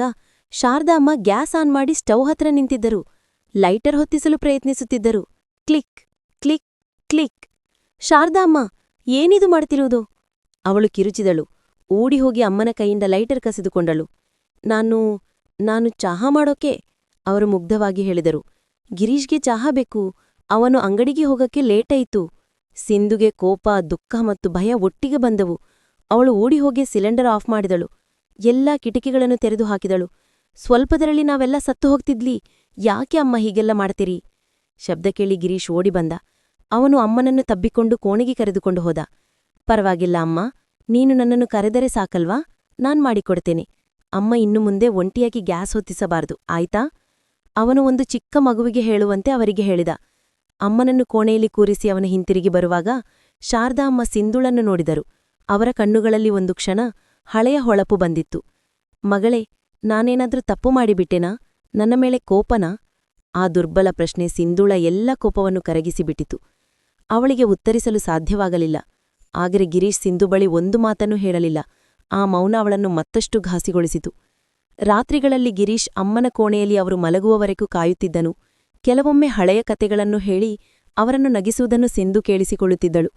ಶಾರದಾ ಅಮ್ಮ ಗ್ಯಾಸ್ ಆನ್ ಮಾಡಿ ಸ್ಟವ್ ಹತ್ರ ನಿಂತಿದ್ದರು. ಲೈಟರ್ ಹೊತ್ತಿಸಲು ಪ್ರಯತ್ನಿಸುತ್ತಿದ್ದರು. Click click click. ಶಾರದಾಮ್ಮ ಏನಿದು ಮಾಡ್ತಿರುವುದು ಅವಳು ಕಿರುಚಿದಳು. ಓಡಿಹೋಗಿ ಅಮ್ಮನ ಕೈಯಿಂದ ಲೈಟರ್ ಕಸಿದುಕೊಂಡಳು. ನಾನು ನಾನು ಚಹಾ ಮಾಡೋಕೆ? ಅವರು ಮುಗ್ಧವಾಗಿ ಹೇಳಿದರು. ಗಿರೀಶ್ಗೆ ಚಹಾ ಬೇಕು. ಅವನು ಅಂಗಡಿಗೆ ಹೋಗಕ್ಕೆ ಲೇಟಾಯಿತು ಸಿಂಧುಗೆ ಕೋಪ, ದುಃಖ ಮತ್ತು ಭಯ ಒಟ್ಟಿಗೆ ಬಂದವು. ಅವಳು ಓಡಿಹೋಗಿ ಸಿಲಿಂಡರ್ ಆಫ್ ಮಾಡಿದಳು. ಎಲ್ಲಾ ಕಿಟಕಿಗಳನ್ನು ತೆರೆದು ಹಾಕಿದಳು. ಸ್ವಲ್ಪದರಲ್ಲಿ ನಾವೆಲ್ಲ ಸತ್ತು ಹೋಗ್ತಿದ್ಲಿ, ಯಾಕೆ ಅಮ್ಮ ಹೀಗೆಲ್ಲ ಮಾಡ್ತೀರಿ? ಶಬ್ದ ಕೇಳಿ ಗಿರೀಶ್ ಓಡಿ ಬಂದ. ಅವನು ಅಮ್ಮನನ್ನು ತಬ್ಬಿಕೊಂಡು ಕೋಣೆಗೆ ಕರೆದುಕೊಂಡು ಹೋದ. ಪರವಾಗಿಲ್ಲ ಅಮ್ಮ, ನೀನು ನನ್ನನ್ನು ಕರೆದರೆ ಸಾಕಲ್ವಾ? ನಾನ್ ಮಾಡಿಕೊಡ್ತೇನೆ. ಅಮ್ಮ ಇನ್ನು ಮುಂದೆ ಒಂಟಿಯಾಗಿ ಗ್ಯಾಸ್ ಹೊತ್ತಿಸಬಾರದು, ಆಯ್ತಾ? ಅವನು ಒಂದು ಚಿಕ್ಕ ಮಗುವಿಗೆ ಹೇಳುವಂತೆ ಅವರಿಗೆ ಹೇಳಿದ. ಅಮ್ಮನನ್ನು ಕೋಣೆಯಲ್ಲಿ ಕೂರಿಸಿ ಅವನು ಹಿಂತಿರುಗಿ ಬರುವಾಗ ಶಾರದಾ ಅಮ್ಮ ಸಿಂಧುಳನ್ನು ನೋಡಿದರು. ಅವರ ಕಣ್ಣುಗಳಲ್ಲಿ ಒಂದು ಕ್ಷಣ ಹಳೆಯ ಹೊಳಪು ಬಂದಿತ್ತು. ಮಗಳೇ ನಾನೇನಾದ್ರೂ ತಪ್ಪು ಮಾಡಿಬಿಟ್ಟೆನಾ? ನನ್ನ ಮೇಲೆ ಕೋಪನಾ? ಆ ದುರ್ಬಲ ಪ್ರಶ್ನೆ ಸಿಂಧುಳ ಎಲ್ಲ ಕೋಪವನ್ನು ಕರಗಿಸಿಬಿಟ್ಟಿತು. ಅವಳಿಗೆ ಉತ್ತರಿಸಲು ಸಾಧ್ಯವಾಗಲಿಲ್ಲ. ಆದರೆ ಗಿರೀಶ್ ಸಿಂಧು ಬಳಿ ಒಂದು ಮಾತನ್ನು ಹೇಳಲಿಲ್ಲ. ಆ ಮೌನ ಅವಳನ್ನು ಮತ್ತಷ್ಟು ಘಾಸಿಗೊಳಿಸಿತು. ರಾತ್ರಿಗಳಲ್ಲಿ ಗಿರೀಶ್ ಅಮ್ಮನ ಕೋಣೆಯಲ್ಲಿ ಅವರು ಮಲಗುವವರೆಗೂ ಕಾಯುತ್ತಿದ್ದನು. ಕೆಲವೊಮ್ಮೆ ಹಳೆಯ ಕತೆಗಳನ್ನು ಹೇಳಿ ಅವರನ್ನು ನಗಿಸುವುದನ್ನು ಸಿಂಧು ಕೇಳಿಸಿಕೊಳ್ಳುತ್ತಿದ್ದಳು.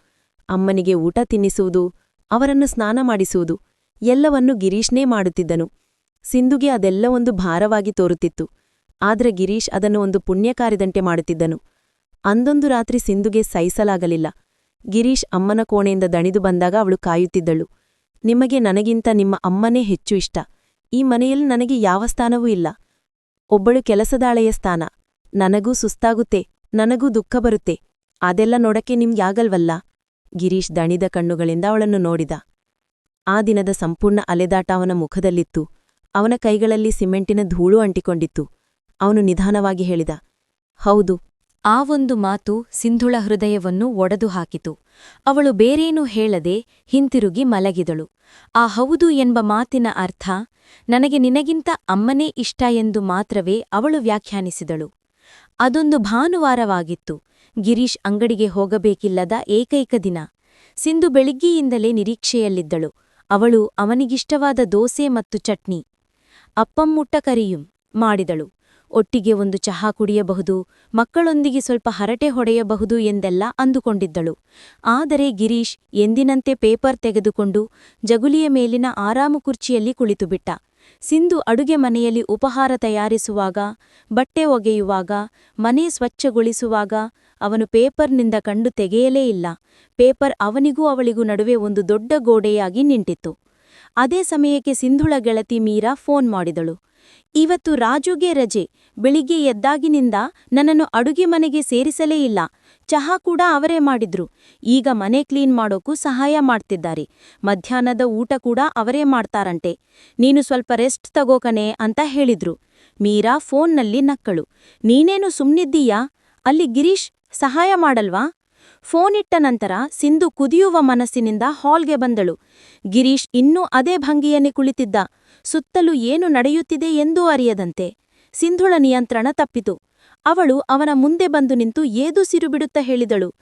ಅಮ್ಮನಿಗೆ ಊಟ ತಿನ್ನಿಸುವುದು, ಅವರನ್ನು ಸ್ನಾನ ಮಾಡಿಸುವುದು, ಎಲ್ಲವನ್ನೂ ಗಿರೀಶ್ನೇ ಮಾಡುತ್ತಿದ್ದನು. ಸಿಂಧುಗೆ ಅದೆಲ್ಲ ಒಂದು ಭಾರವಾಗಿ ತೋರುತ್ತಿತ್ತು. ಆದರೆ ಗಿರೀಶ್ ಅದನ್ನು ಒಂದು ಪುಣ್ಯಕಾರ್ಯದಂತೆ ಮಾಡುತ್ತಿದ್ದನು. ಅಂದೊಂದು ರಾತ್ರಿ ಸಿಂಧುಗೆ ಸಹಿಸಲಾಗಲಿಲ್ಲ. ಗಿರೀಶ್ ಅಮ್ಮನ ಕೋಣೆಯಿಂದ ದಣಿದು ಬಂದಾಗ ಅವಳು ಕಾಯುತ್ತಿದ್ದಳು. ನಿಮಗೆ ನನಗಿಂತ ನಿಮ್ಮ ಅಮ್ಮನೇ ಹೆಚ್ಚು ಇಷ್ಟ. ಈ ಮನೆಯಲ್ಲಿ ನನಗೆ ಯಾವ ಸ್ಥಾನವೂ ಇಲ್ಲ. ಒಬ್ಬಳು ಕೆಲಸದಾಳೆಯ ಸ್ಥಾನ. ನನಗೂ ಸುಸ್ತಾಗುತ್ತೆ, ನನಗೂ ದುಃಖ ಬರುತ್ತೆ. ಅದೆಲ್ಲ ನೋಡಕ್ಕೆ ನಿಮ್ಗ್ಯಾಗಲ್ವಲ್ಲ ಗಿರೀಶ್ ದಣಿದ ಕಣ್ಣುಗಳಿಂದ ಅವಳನ್ನು ನೋಡಿದ. ಆ ದಿನದ ಸಂಪೂರ್ಣ ಅಲೆದಾಟ ಅವನ ಮುಖದಲ್ಲಿತ್ತು. ಅವನ ಕೈಗಳಲ್ಲಿ ಸಿಮೆಂಟಿನ ಧೂಳು ಅಂಟಿಕೊಂಡಿತ್ತು. ಅವನು ನಿಧಾನವಾಗಿ ಹೇಳಿದ, ಹೌದು, ಆ ಒಂದು ಮಾತು ಸಿಂಧುಳ ಹೃದಯವನ್ನು ಒಡೆದು ಹಾಕಿತು. ಅವಳು ಬೇರೇನೂ ಹೇಳದೆ ಹಿಂತಿರುಗಿ ಮಲಗಿದಳು. ಆ ಹೌದು ಎಂಬ ಮಾತಿನ ಅರ್ಥ, ನನಗೆ ನಿನಗಿಂತ ಅಮ್ಮನೇ ಇಷ್ಟ ಎಂದು ಮಾತ್ರವೇ ಅವಳು ವ್ಯಾಖ್ಯಾನಿಸಿದಳು. ಅದೊಂದು ಭಾನುವಾರವಾಗಿತ್ತು. ಗಿರೀಶ್ ಅಂಗಡಿಗೆ ಹೋಗಬೇಕಿಲ್ಲದ ಏಕೈಕ ದಿನ. ಸಿಂಧು ಬೆಳಿಗ್ಗೆಯಿಂದಲೇ ನಿರೀಕ್ಷೆಯಲ್ಲಿದ್ದಳು. ಅವಳು ಅವನಿಗಿಷ್ಟವಾದ ದೋಸೆ ಮತ್ತು ಚಟ್ನಿ. ಅಪ್ಪಮ್ಮುಟ್ಟ ಕರಿಯುಂ ಮಾಡಿದಳು. ಒಟ್ಟಿಗೆ ಒಂದು ಚಹಾ ಕುಡಿಯಬಹುದು, ಮಕ್ಕಳೊಂದಿಗೆ ಸ್ವಲ್ಪ ಹರಟೆ ಹೊಡೆಯಬಹುದು ಎಂದೆಲ್ಲ ಅಂದುಕೊಂಡಿದ್ದಳು. ಆದರೆ ಗಿರೀಶ್ ಎಂದಿನಂತೆ ಪೇಪರ್ ತೆಗೆದುಕೊಂಡು ಜಗುಲಿಯ ಮೇಲಿನ ಆರಾಮು ಕುರ್ಚಿಯಲ್ಲಿ ಕುಳಿತುಬಿಟ್ಟ. ಸಿಂಧು ಅಡುಗೆ ಮನೆಯಲ್ಲಿ ಉಪಹಾರ ತಯಾರಿಸುವಾಗ, ಬಟ್ಟೆ ಒಗೆಯುವಾಗ, ಮನೆ ಸ್ವಚ್ಛಗೊಳಿಸುವಾಗ ಅವನು ಪೇಪರ್ನಿಂದ ಕಂಡು ತೆಗೆಯಲೇ ಇಲ್ಲ. ಪೇಪರ್ ಅವನಿಗೂ ಅವಳಿಗೂ ನಡುವೆ ಒಂದು ದೊಡ್ಡ ಗೋಡೆಯಾಗಿ ನಿಂಟಿತ್ತು ಅದೇ ಸಮಯಕ್ಕೆ ಸಿಂಧುಳ ಗೆಳತಿ ಮೀರಾ ಫೋನ್ ಮಾಡಿದಳು. ಇವತ್ತು ರಾಜುಗೆ ರಜೆ. ಬೆಳಿಗ್ಗೆ ಎದ್ದಾಗಿನಿಂದ ನನ್ನನ್ನು ಅಡುಗೆ ಮನೆಗೆ ಸೇರಿಸಲೇ ಇಲ್ಲ. ಚಹಾ ಕೂಡ ಅವರೇ ಮಾಡಿದ್ರು. ಈಗ ಮನೆ ಕ್ಲೀನ್ ಮಾಡೋಕ್ಕೂ ಸಹಾಯ ಮಾಡ್ತಿದ್ದಾರೆ. ಮಧ್ಯಾಹ್ನದ ಊಟ ಕೂಡ ಅವರೇ ಮಾಡ್ತಾರಂತೆ. ನೀನು ಸ್ವಲ್ಪ ರೆಸ್ಟ್ ತಗೋಕನೆ ಅಂತ ಹೇಳಿದ್ರು. ಮೀರಾ ಫೋನ್ನಲ್ಲಿ ನಕ್ಕಳು. ನೀನೇನು ಸುಮ್ನಿದ್ದೀಯಾ? ಅಲ್ಲಿ ಗಿರೀಶ್ ಸಹಾಯ ಮಾಡಲ್ವಾ? ಫೋನಿಟ್ಟ ನಂತರ ಸಿಂಧು ಕುದಿಯುವ ಮನಸ್ಸಿನಿಂದ ಹಾಲ್ಗೆ ಬಂದಳು. ಗಿರೀಶ್ ಇನ್ನೂ ಅದೇ ಭಂಗಿಯನ್ನೇ ಕುಳಿತಿದ್ದ. ಸುತ್ತಲೂ ಏನು ನಡೆಯುತ್ತಿದೆ ಎಂದೂ ಅರಿಯದಂತೆ. ಸಿಂಧುಳ ನಿಯಂತ್ರಣ ತಪ್ಪಿತು. ಅವಳು ಅವನ ಮುಂದೆ ಬಂದು ನಿಂತು ಏದು ಸಿರುಬಿಡುತ್ತ ಹೇಳಿದಳು.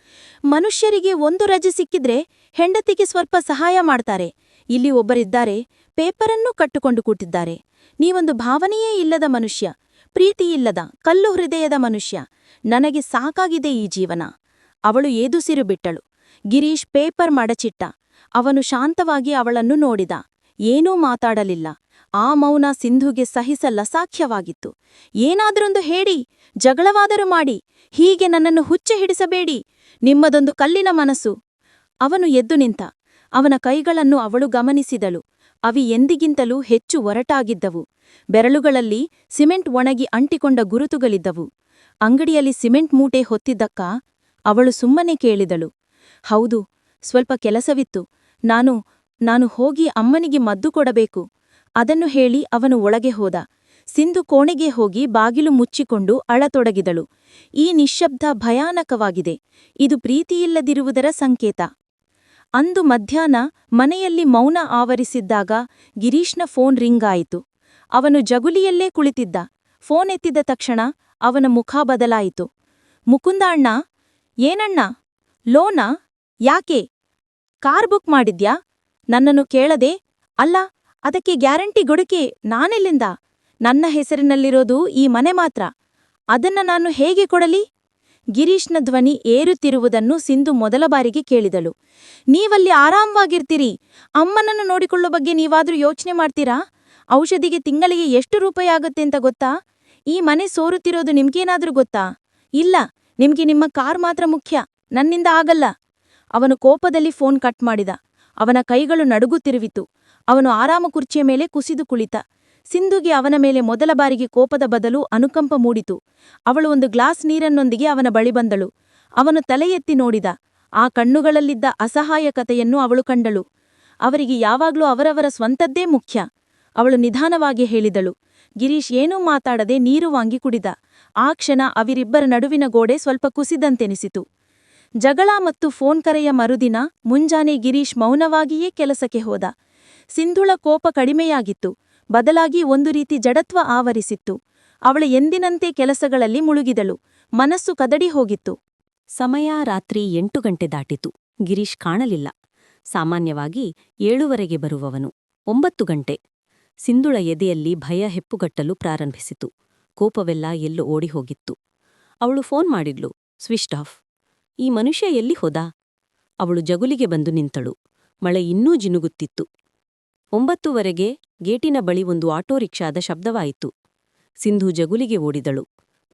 ಮನುಷ್ಯರಿಗೆ ಒಂದು ರಜೆ ಸಿಕ್ಕಿದ್ರೆ ಹೆಂಡತಿಗೆ ಸ್ವಲ್ಪ ಸಹಾಯ ಮಾಡ್ತಾರೆ. ಇಲ್ಲಿ ಒಬ್ಬರಿದ್ದಾರೆ. ಪೇಪರನ್ನೂ ಕಟ್ಟುಕೊಂಡು ಕೂತಿದ್ದಾರೆ. ನೀವೊಂದು ಭಾವನೆಯೇ ಇಲ್ಲದ ಮನುಷ್ಯ. ಪ್ರೀತಿಯಿಲ್ಲದ ಕಲ್ಲು ಹೃದಯದ ಮನುಷ್ಯ. ನನಗೆ ಸಾಕಾಗಿದೆ ಈ ಜೀವನ. ಅವಳು ಏದುಸಿರು ಬಿಟ್ಟಳು. ಗಿರೀಶ್ ಪೇಪರ್ ಮಡಚಿಟ್ಟ. ಅವನು ಶಾಂತವಾಗಿ ಅವಳನ್ನು ನೋಡಿದ. ಏನೂ ಮಾತಾಡಲಿಲ್ಲ. ಆ ಮೌನ ಸಿಂಧುಗೆ ಸಹಿಸಲಸಾಖ್ಯವಾಗಿತ್ತು ಏನಾದರೊಂದು ಹೇಳಿ, ಜಗಳವಾದರೂ ಮಾಡಿ, ಹೀಗೆ ನನ್ನನ್ನು ಹುಚ್ಚೆ ಹಿಡಿಸಬೇಡಿ, ನಿಮ್ಮದೊಂದು ಕಲ್ಲಿನ ಮನಸ್ಸು. ಅವನು ಎದ್ದು ನಿಂತ. ಅವನ ಕೈಗಳನ್ನು ಅವಳು ಗಮನಿಸಿದಳು. ಅವಿ ಎಂದಿಗಿಂತಲೂ ಹೆಚ್ಚು ಒರಟಾಗಿದ್ದವು. ಬೆರಳುಗಳಲ್ಲಿ ಸಿಮೆಂಟ್ ಒಣಗಿ ಅಂಟಿಕೊಂಡ ಗುರುತುಗಳಿದ್ದವು. ಅಂಗಡಿಯಲ್ಲಿ ಸಿಮೆಂಟ್ ಮೂಟೆ ಹೊತ್ತಿದ್ದಕ್ಕ ಅವಳು ಸುಮ್ಮನೆ ಕೇಳಿದಳು. ಹೌದು, ಸ್ವಲ್ಪ ಕೆಲಸವಿತ್ತು. ನಾನು ನಾನು ಹೋಗಿ ಅಮ್ಮನಿಗೆ ಮದ್ದು ಕೊಡಬೇಕು. ಅದನ್ನು ಹೇಳಿ ಅವನು ಒಳಗೆ ಹೋದ. ಸಿಂಧು ಕೋಣೆಗೆ ಹೋಗಿ ಬಾಗಿಲು ಮುಚ್ಚಿಕೊಂಡು ಅಳತೊಡಗಿದಳು. ಈ ನಿಶ್ಶಬ್ದ ಭಯಾನಕವಾಗಿದೆ. ಇದು ಪ್ರೀತಿಯಿಲ್ಲದಿರುವುದರ ಸಂಕೇತ. ಅಂದು ಮಧ್ಯಾಹ್ನ ಮನೆಯಲ್ಲಿ ಮೌನ ಆವರಿಸಿದ್ದಾಗ ಗಿರೀಶ್ನ ಫೋನ್ ರಿಂಗ್ ಆಯಿತು. ಅವನು ಜಗುಲಿಯಲ್ಲೇ ಕುಳಿತಿದ್ದ. ಫೋನ್ ಎತ್ತಿದ ತಕ್ಷಣ ಅವನ ಮುಖ ಬದಲಾಯಿತು. ಮುಕುಂದ ಅಣ್ಣ ಏನಣ್ಣ? ಲೋನಾ? ಯಾಕೆ? ಕಾರ್ ಬುಕ್ ಮಾಡಿದ್ಯಾ? ನನ್ನನ್ನು ಕೇಳದೆ? ಅಲ್ಲ, ಅದಕ್ಕೆ ಗ್ಯಾರಂಟಿ ಗೊಡಕೆ ನಾನೆಲ್ಲಿಂದ? ನನ್ನ ಹೆಸರಿನಲ್ಲಿರೋದು ಈ ಮನೆ ಮಾತ್ರ. ಅದನ್ನ ನಾನು ಹೇಗೆ ಕೊಡಲಿ? ಗಿರೀಶ್ನ ಧ್ವನಿ ಏರುತ್ತಿರುವುದನ್ನು ಸಿಂಧು ಮೊದಲ ಬಾರಿಗೆ ಕೇಳಿದಳು. ನೀವಲ್ಲಿ ಆರಾಮವಾಗಿರ್ತೀರಿ. ಅಮ್ಮನನ್ನು ನೋಡಿಕೊಳ್ಳೋ ಬಗ್ಗೆ ನೀವಾದ್ರೂ ಯೋಚನೆ ಮಾಡ್ತೀರಾ? ಔಷಧಿಗೆ ತಿಂಗಳಿಗೆ ಎಷ್ಟು ರೂಪಾಯಿ ಆಗುತ್ತೆ ಅಂತ ಗೊತ್ತಾ? ಈ ಮನೆ ಸೋರುತ್ತಿರೋದು ನಿಮ್ಗೇನಾದ್ರೂ ಗೊತ್ತಾ? ಇಲ್ಲ ನಿಮ್ಗೆ ನಿಮ್ಮ ಕಾರ್ ಮಾತ್ರ ಮುಖ್ಯ. ನನ್ನಿಂದ ಆಗಲ್ಲ. ಅವನು ಕೋಪದಲ್ಲಿ ಫೋನ್ ಕಟ್ ಮಾಡಿದ. ಅವನ ಕೈಗಳು ನಡುಗುತ್ತಿರುವಿತು ಅವನು ಆರಾಮ ಕುರ್ಚಿಯ ಮೇಲೆ ಕುಸಿದು ಕುಳಿತ. ಸಿಂಧುಗೆ ಅವನ ಮೇಲೆ ಮೊದಲ ಬಾರಿಗೆ ಕೋಪದ ಬದಲು ಅನುಕಂಪ ಮೂಡಿತು. ಅವಳು ಒಂದು ಗ್ಲಾಸ್ ನೀರನ್ನೊಂದಿಗೆ ಅವನ ಬಳಿ ಬಂದಳು. ಅವನು ತಲೆ ಎತ್ತಿ ನೋಡಿದ. ಆ ಕಣ್ಣುಗಳಲ್ಲಿದ್ದ ಅಸಹಾಯಕತೆಯನ್ನು ಅವಳು ಕಂಡಳು. ಅವರಿಗೆ ಯಾವಾಗ್ಲೂ ಅವರವರ ಸ್ವಂತದ್ದೇ ಮುಖ್ಯ. ಅವಳು ನಿಧಾನವಾಗಿ ಹೇಳಿದಳು, ಗಿರೀಶ್, ಏನೂ ಮಾತಾಡದೆ ನೀರು ವಾಂಗಿ ಕುಡಿದ. ಆ ಕ್ಷಣ ಅವಿರಿಬ್ಬರ ನಡುವಿನ ಗೋಡೆ ಸ್ವಲ್ಪ ಕುಸಿದಂತೆನಿಸಿತು. ಜಗಳ ಮತ್ತು ಫೋನ್ ಕರೆಯ ಮರುದಿನ ಮುಂಜಾನೆ ಗಿರೀಶ್ ಮೌನವಾಗಿಯೇ ಕೆಲಸಕ್ಕೆ ಹೋದ. ಸಿಂಧುಳ ಕೋಪ ಕಡಿಮೆಯಾಗಿತ್ತು. ಬದಲಾಗಿ ಒಂದು ರೀತಿ ಜಡತ್ವ ಆವರಿಸಿತ್ತು. ಅವಳ ಎಂದಿನಂತೆ ಕೆಲಸಗಳಲ್ಲಿ ಮುಳುಗಿದಳು. ಮನಸ್ಸು ಕದಡಿ ಹೋಗಿತ್ತು. ಸಮಯ ರಾತ್ರಿ ಎಂಟು ಗಂಟೆ ದಾಟಿತು. ಗಿರೀಶ್ ಕಾಣಲಿಲ್ಲ. ಸಾಮಾನ್ಯವಾಗಿ ಏಳುವರೆಗೆ ಬರುವವನು. ಒಂಬತ್ತು ಗಂಟೆ. ಸಿಂಧುಳ ಎದೆಯಲ್ಲಿ ಭಯ ಹೆಪ್ಪುಗಟ್ಟಲು ಪ್ರಾರಂಭಿಸಿತು. ಕೋಪವೆಲ್ಲ ಎಲ್ಲೋ ಓಡಿಹೋಗಿತ್ತು. ಅವಳು ಫೋನ್ ಮಾಡಿದ್ಲು ಸ್ವಿಚ್ಡ್ ಆಫ್, ಈ ಮನುಷ್ಯ ಎಲ್ಲಿ ಹೋದ? ಅವಳು ಜಗುಲಿಗೆ ಬಂದು ನಿಂತಳು. ಮಳೆ ಇನ್ನೂ ಜಿನುಗುತ್ತಿತ್ತು. ಒಂಬತ್ತುವರೆಗೆ ಗೇಟಿನ ಬಳಿ ಒಂದು ಆಟೋ ರಿಕ್ಷಾದ ಶಬ್ದವಾಯಿತು. ಸಿಂಧು ಜಗುಲಿಗೆ ಓಡಿದಳು.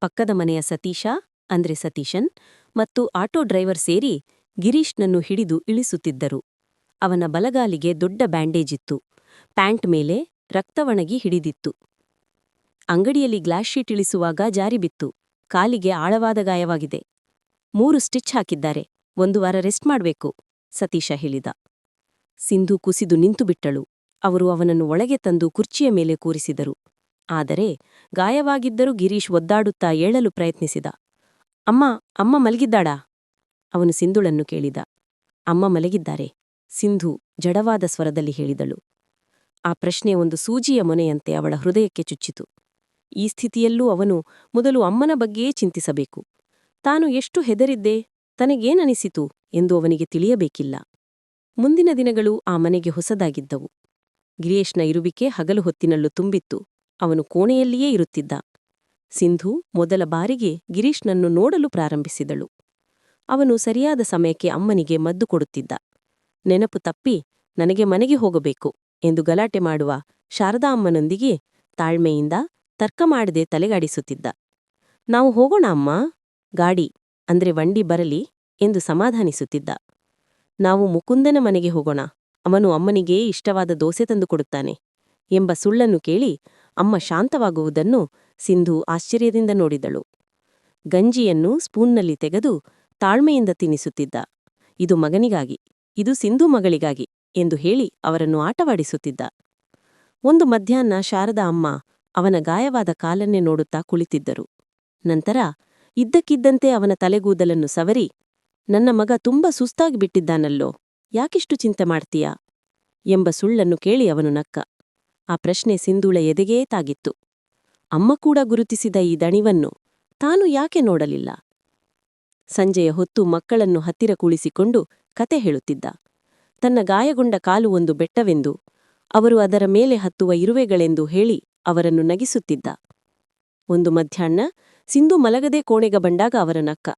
ಪಕ್ಕದ ಮನೆಯ ಸತೀಶ, ಅಂದ್ರೆ ಸತೀಶನ್, ಮತ್ತು ಆಟೋ ಡ್ರೈವರ್ ಸೇರಿ ಗಿರೀಶ್ನನ್ನು ಹಿಡಿದು ಇಳಿಸುತ್ತಿದ್ದರು. ಅವನ ಬಲಗಾಲಿಗೆ ದೊಡ್ಡ ಬ್ಯಾಂಡೇಜ್ ಇತ್ತು. ಪ್ಯಾಂಟ್ ಮೇಲೆ ರಕ್ತವಣಗಿ ಹಿಡಿದಿತ್ತು. ಅಂಗಡಿಯಲ್ಲಿ ಗ್ಲಾಸ್ ಶೀಟ್ ಇಳಿಸುವಾಗ ಜಾರಿಬಿತ್ತು ಕಾಲಿಗೆ ಆಳವಾದ ಗಾಯವಾಗಿದೆ. ಮೂರು ಸ್ಟಿಚ್ ಹಾಕಿದ್ದಾರೆ. ಒಂದು ವಾರ ರೆಸ್ಟ್ ಮಾಡಬೇಕು, ಸತೀಶ ಹೇಳಿದ. ಸಿಂಧು ಕುಸಿದು ನಿಂತುಬಿಟ್ಟಳು ಅವರು ಅವನನ್ನು ಒಳಗೆ ತಂದು ಕುರ್ಚಿಯ ಮೇಲೆ ಕೂರಿಸಿದರು. ಆದರೆ ಗಾಯವಾಗಿದ್ದರೂ ಗಿರೀಶ್ ಒದ್ದಾಡುತ್ತಾ ಏಳಲು ಪ್ರಯತ್ನಿಸಿದ. ಅಮ್ಮ ಅಮ್ಮ ಮಲಗಿದ್ದಾಡಾ ಅವನು ಸಿಂಧುಳನ್ನು ಕೇಳಿದ. ಅಮ್ಮ ಮಲಗಿದ್ದಾರೆ, ಸಿಂಧು ಜಡವಾದ ಸ್ವರದಲ್ಲಿ ಹೇಳಿದಳು. ಆ ಪ್ರಶ್ನೆ ಒಂದು ಸೂಜಿಯ ಮೊನೆಯಂತೆ ಅವಳ ಹೃದಯಕ್ಕೆ ಚುಚ್ಚಿತು. ಈ ಸ್ಥಿತಿಯಲ್ಲೂ ಅವನು ಮೊದಲು ಅಮ್ಮನ ಬಗ್ಗೆಯೇ ಚಿಂತಿಸಬೇಕು. ತಾನು ಎಷ್ಟು ಹೆದರಿದ್ದೆ, ತನಗೇನನಿಸಿತು ಎಂದು ಅವನಿಗೆ ತಿಳಿಯಬೇಕಿಲ್ಲ. ಮುಂದಿನ ದಿನಗಳು ಆ ಮನೆಗೆ ಹೊಸದಾಗಿದ್ದವು. ಗಿರೀಶ್ನ ಇರುವಿಕೆ ಹಗಲು ಹೊತ್ತಿನಲ್ಲೂ ತುಂಬಿತ್ತು. ಅವನು ಕೋಣೆಯಲ್ಲಿಯೇ ಇರುತ್ತಿದ್ದ. ಸಿಂಧು ಮೊದಲ ಬಾರಿಗೆ ಗಿರೀಶ್ನನ್ನು ನೋಡಲು ಪ್ರಾರಂಭಿಸಿದಳು. ಅವನು ಸರಿಯಾದ ಸಮಯಕ್ಕೆ ಅಮ್ಮನಿಗೆ ಮದ್ದು ಕೊಡುತ್ತಿದ್ದ. ನೆನಪು ತಪ್ಪಿ ನನಗೆ ಮನೆಗೆ ಹೋಗಬೇಕು. ಎಂದು ಗಲಾಟೆ ಮಾಡುವ ಶಾರದಾ ಅಮ್ಮನೊಂದಿಗೆ ತಾಳ್ಮೆಯಿಂದ ತರ್ಕ ಮಾಡದೆ ತಲೆಗಾಡಿಸುತ್ತಿದ್ದ. ನಾವು ಹೋಗೋಣ ಅಮ್ಮ. ಗಾಡಿ, ಅಂದ್ರೆ ವಂಡಿ ಬರಲಿ, ಎಂದು ಸಮಾಧಾನಿಸುತ್ತಿದ್ದ. ನಾವು ಮುಕುಂದನ ಮನೆಗೆ ಹೋಗೋಣ. ಅವನು ಅಮ್ಮನಿಗೇ ಇಷ್ಟವಾದ ದೋಸೆ ತಂದು ಕೊಡುತ್ತಾನೆ, ಎಂಬ ಸುಳ್ಳನ್ನು ಕೇಳಿ ಅಮ್ಮ ಶಾಂತವಾಗುವುದನ್ನು ಸಿಂಧು ಆಶ್ಚರ್ಯದಿಂದ ನೋಡಿದಳು. ಗಂಜಿಯನ್ನು ಸ್ಪೂನ್ನಲ್ಲಿ ತೆಗೆದು ತಾಳ್ಮೆಯಿಂದ ತಿನ್ನಿಸುತ್ತಿದ್ದ ಇದು ಮಗನಿಗಾಗಿ. ಇದು ಸಿಂಧು ಮಗಳಿಗಾಗಿ. ಎಂದು ಹೇಳಿ ಅವರನ್ನು ಆಟವಾಡಿಸುತ್ತಿದ್ದ. ಒಂದು ಮಧ್ಯಾಹ್ನ ಶಾರದಾ ಅಮ್ಮ ಅವನ ಗಾಯವಾದ ಕಾಲನ್ನೇ ನೋಡುತ್ತಾ ಕುಳಿತಿದ್ದರು. ನಂತರ ಇದ್ದಕ್ಕಿದ್ದಂತೆ ಅವನ ತಲೆಗೂದಲನ್ನು ಸವರಿ, ನನ್ನ ಮಗ ತುಂಬ ಸುಸ್ತಾಗಿ ಬಿಟ್ಟಿದ್ದಾನಲ್ಲೋ, ಯಾಕಿಷ್ಟು ಚಿಂತೆ ಮಾಡ್ತೀಯಾ? ಎಂಬ ಸುಳ್ಳನ್ನು ಕೇಳಿ ಅವನು ನಕ್ಕ. ಆ ಪ್ರಶ್ನೆ ಸಿಂಧೂಳ ಎದೆಗೇ ತಾಗಿತ್ತು. ಅಮ್ಮ ಕೂಡ ಗುರುತಿಸಿದ ಈ ದಣಿವನ್ನು ತಾನು ಯಾಕೆ ನೋಡಲಿಲ್ಲ? ಸಂಜೆಯ ಹೊತ್ತು ಮಕ್ಕಳನ್ನು ಹತ್ತಿರ ಕುಳಿಸಿಕೊಂಡು ಕತೆ ಹೇಳುತ್ತಿದ್ದ. ತನ್ನ ಗಾಯಗೊಂಡ ಕಾಲು ಒಂದು ಬೆಟ್ಟವೆಂದು ಅವರು ಅದರ ಮೇಲೆ ಹತ್ತುವ ಇರುವೆಗಳೆಂದು ಹೇಳಿ ಅವರನ್ನು ನಗಿಸುತ್ತಿದ್ದ. ಒಂದು ಮಧ್ಯಾಹ್ನ ಸಿಂಧು ಮಲಗದೆ ಕೋಣೆಗ ಬಂದಾಗ ಅವರ ನಕ್ಕ,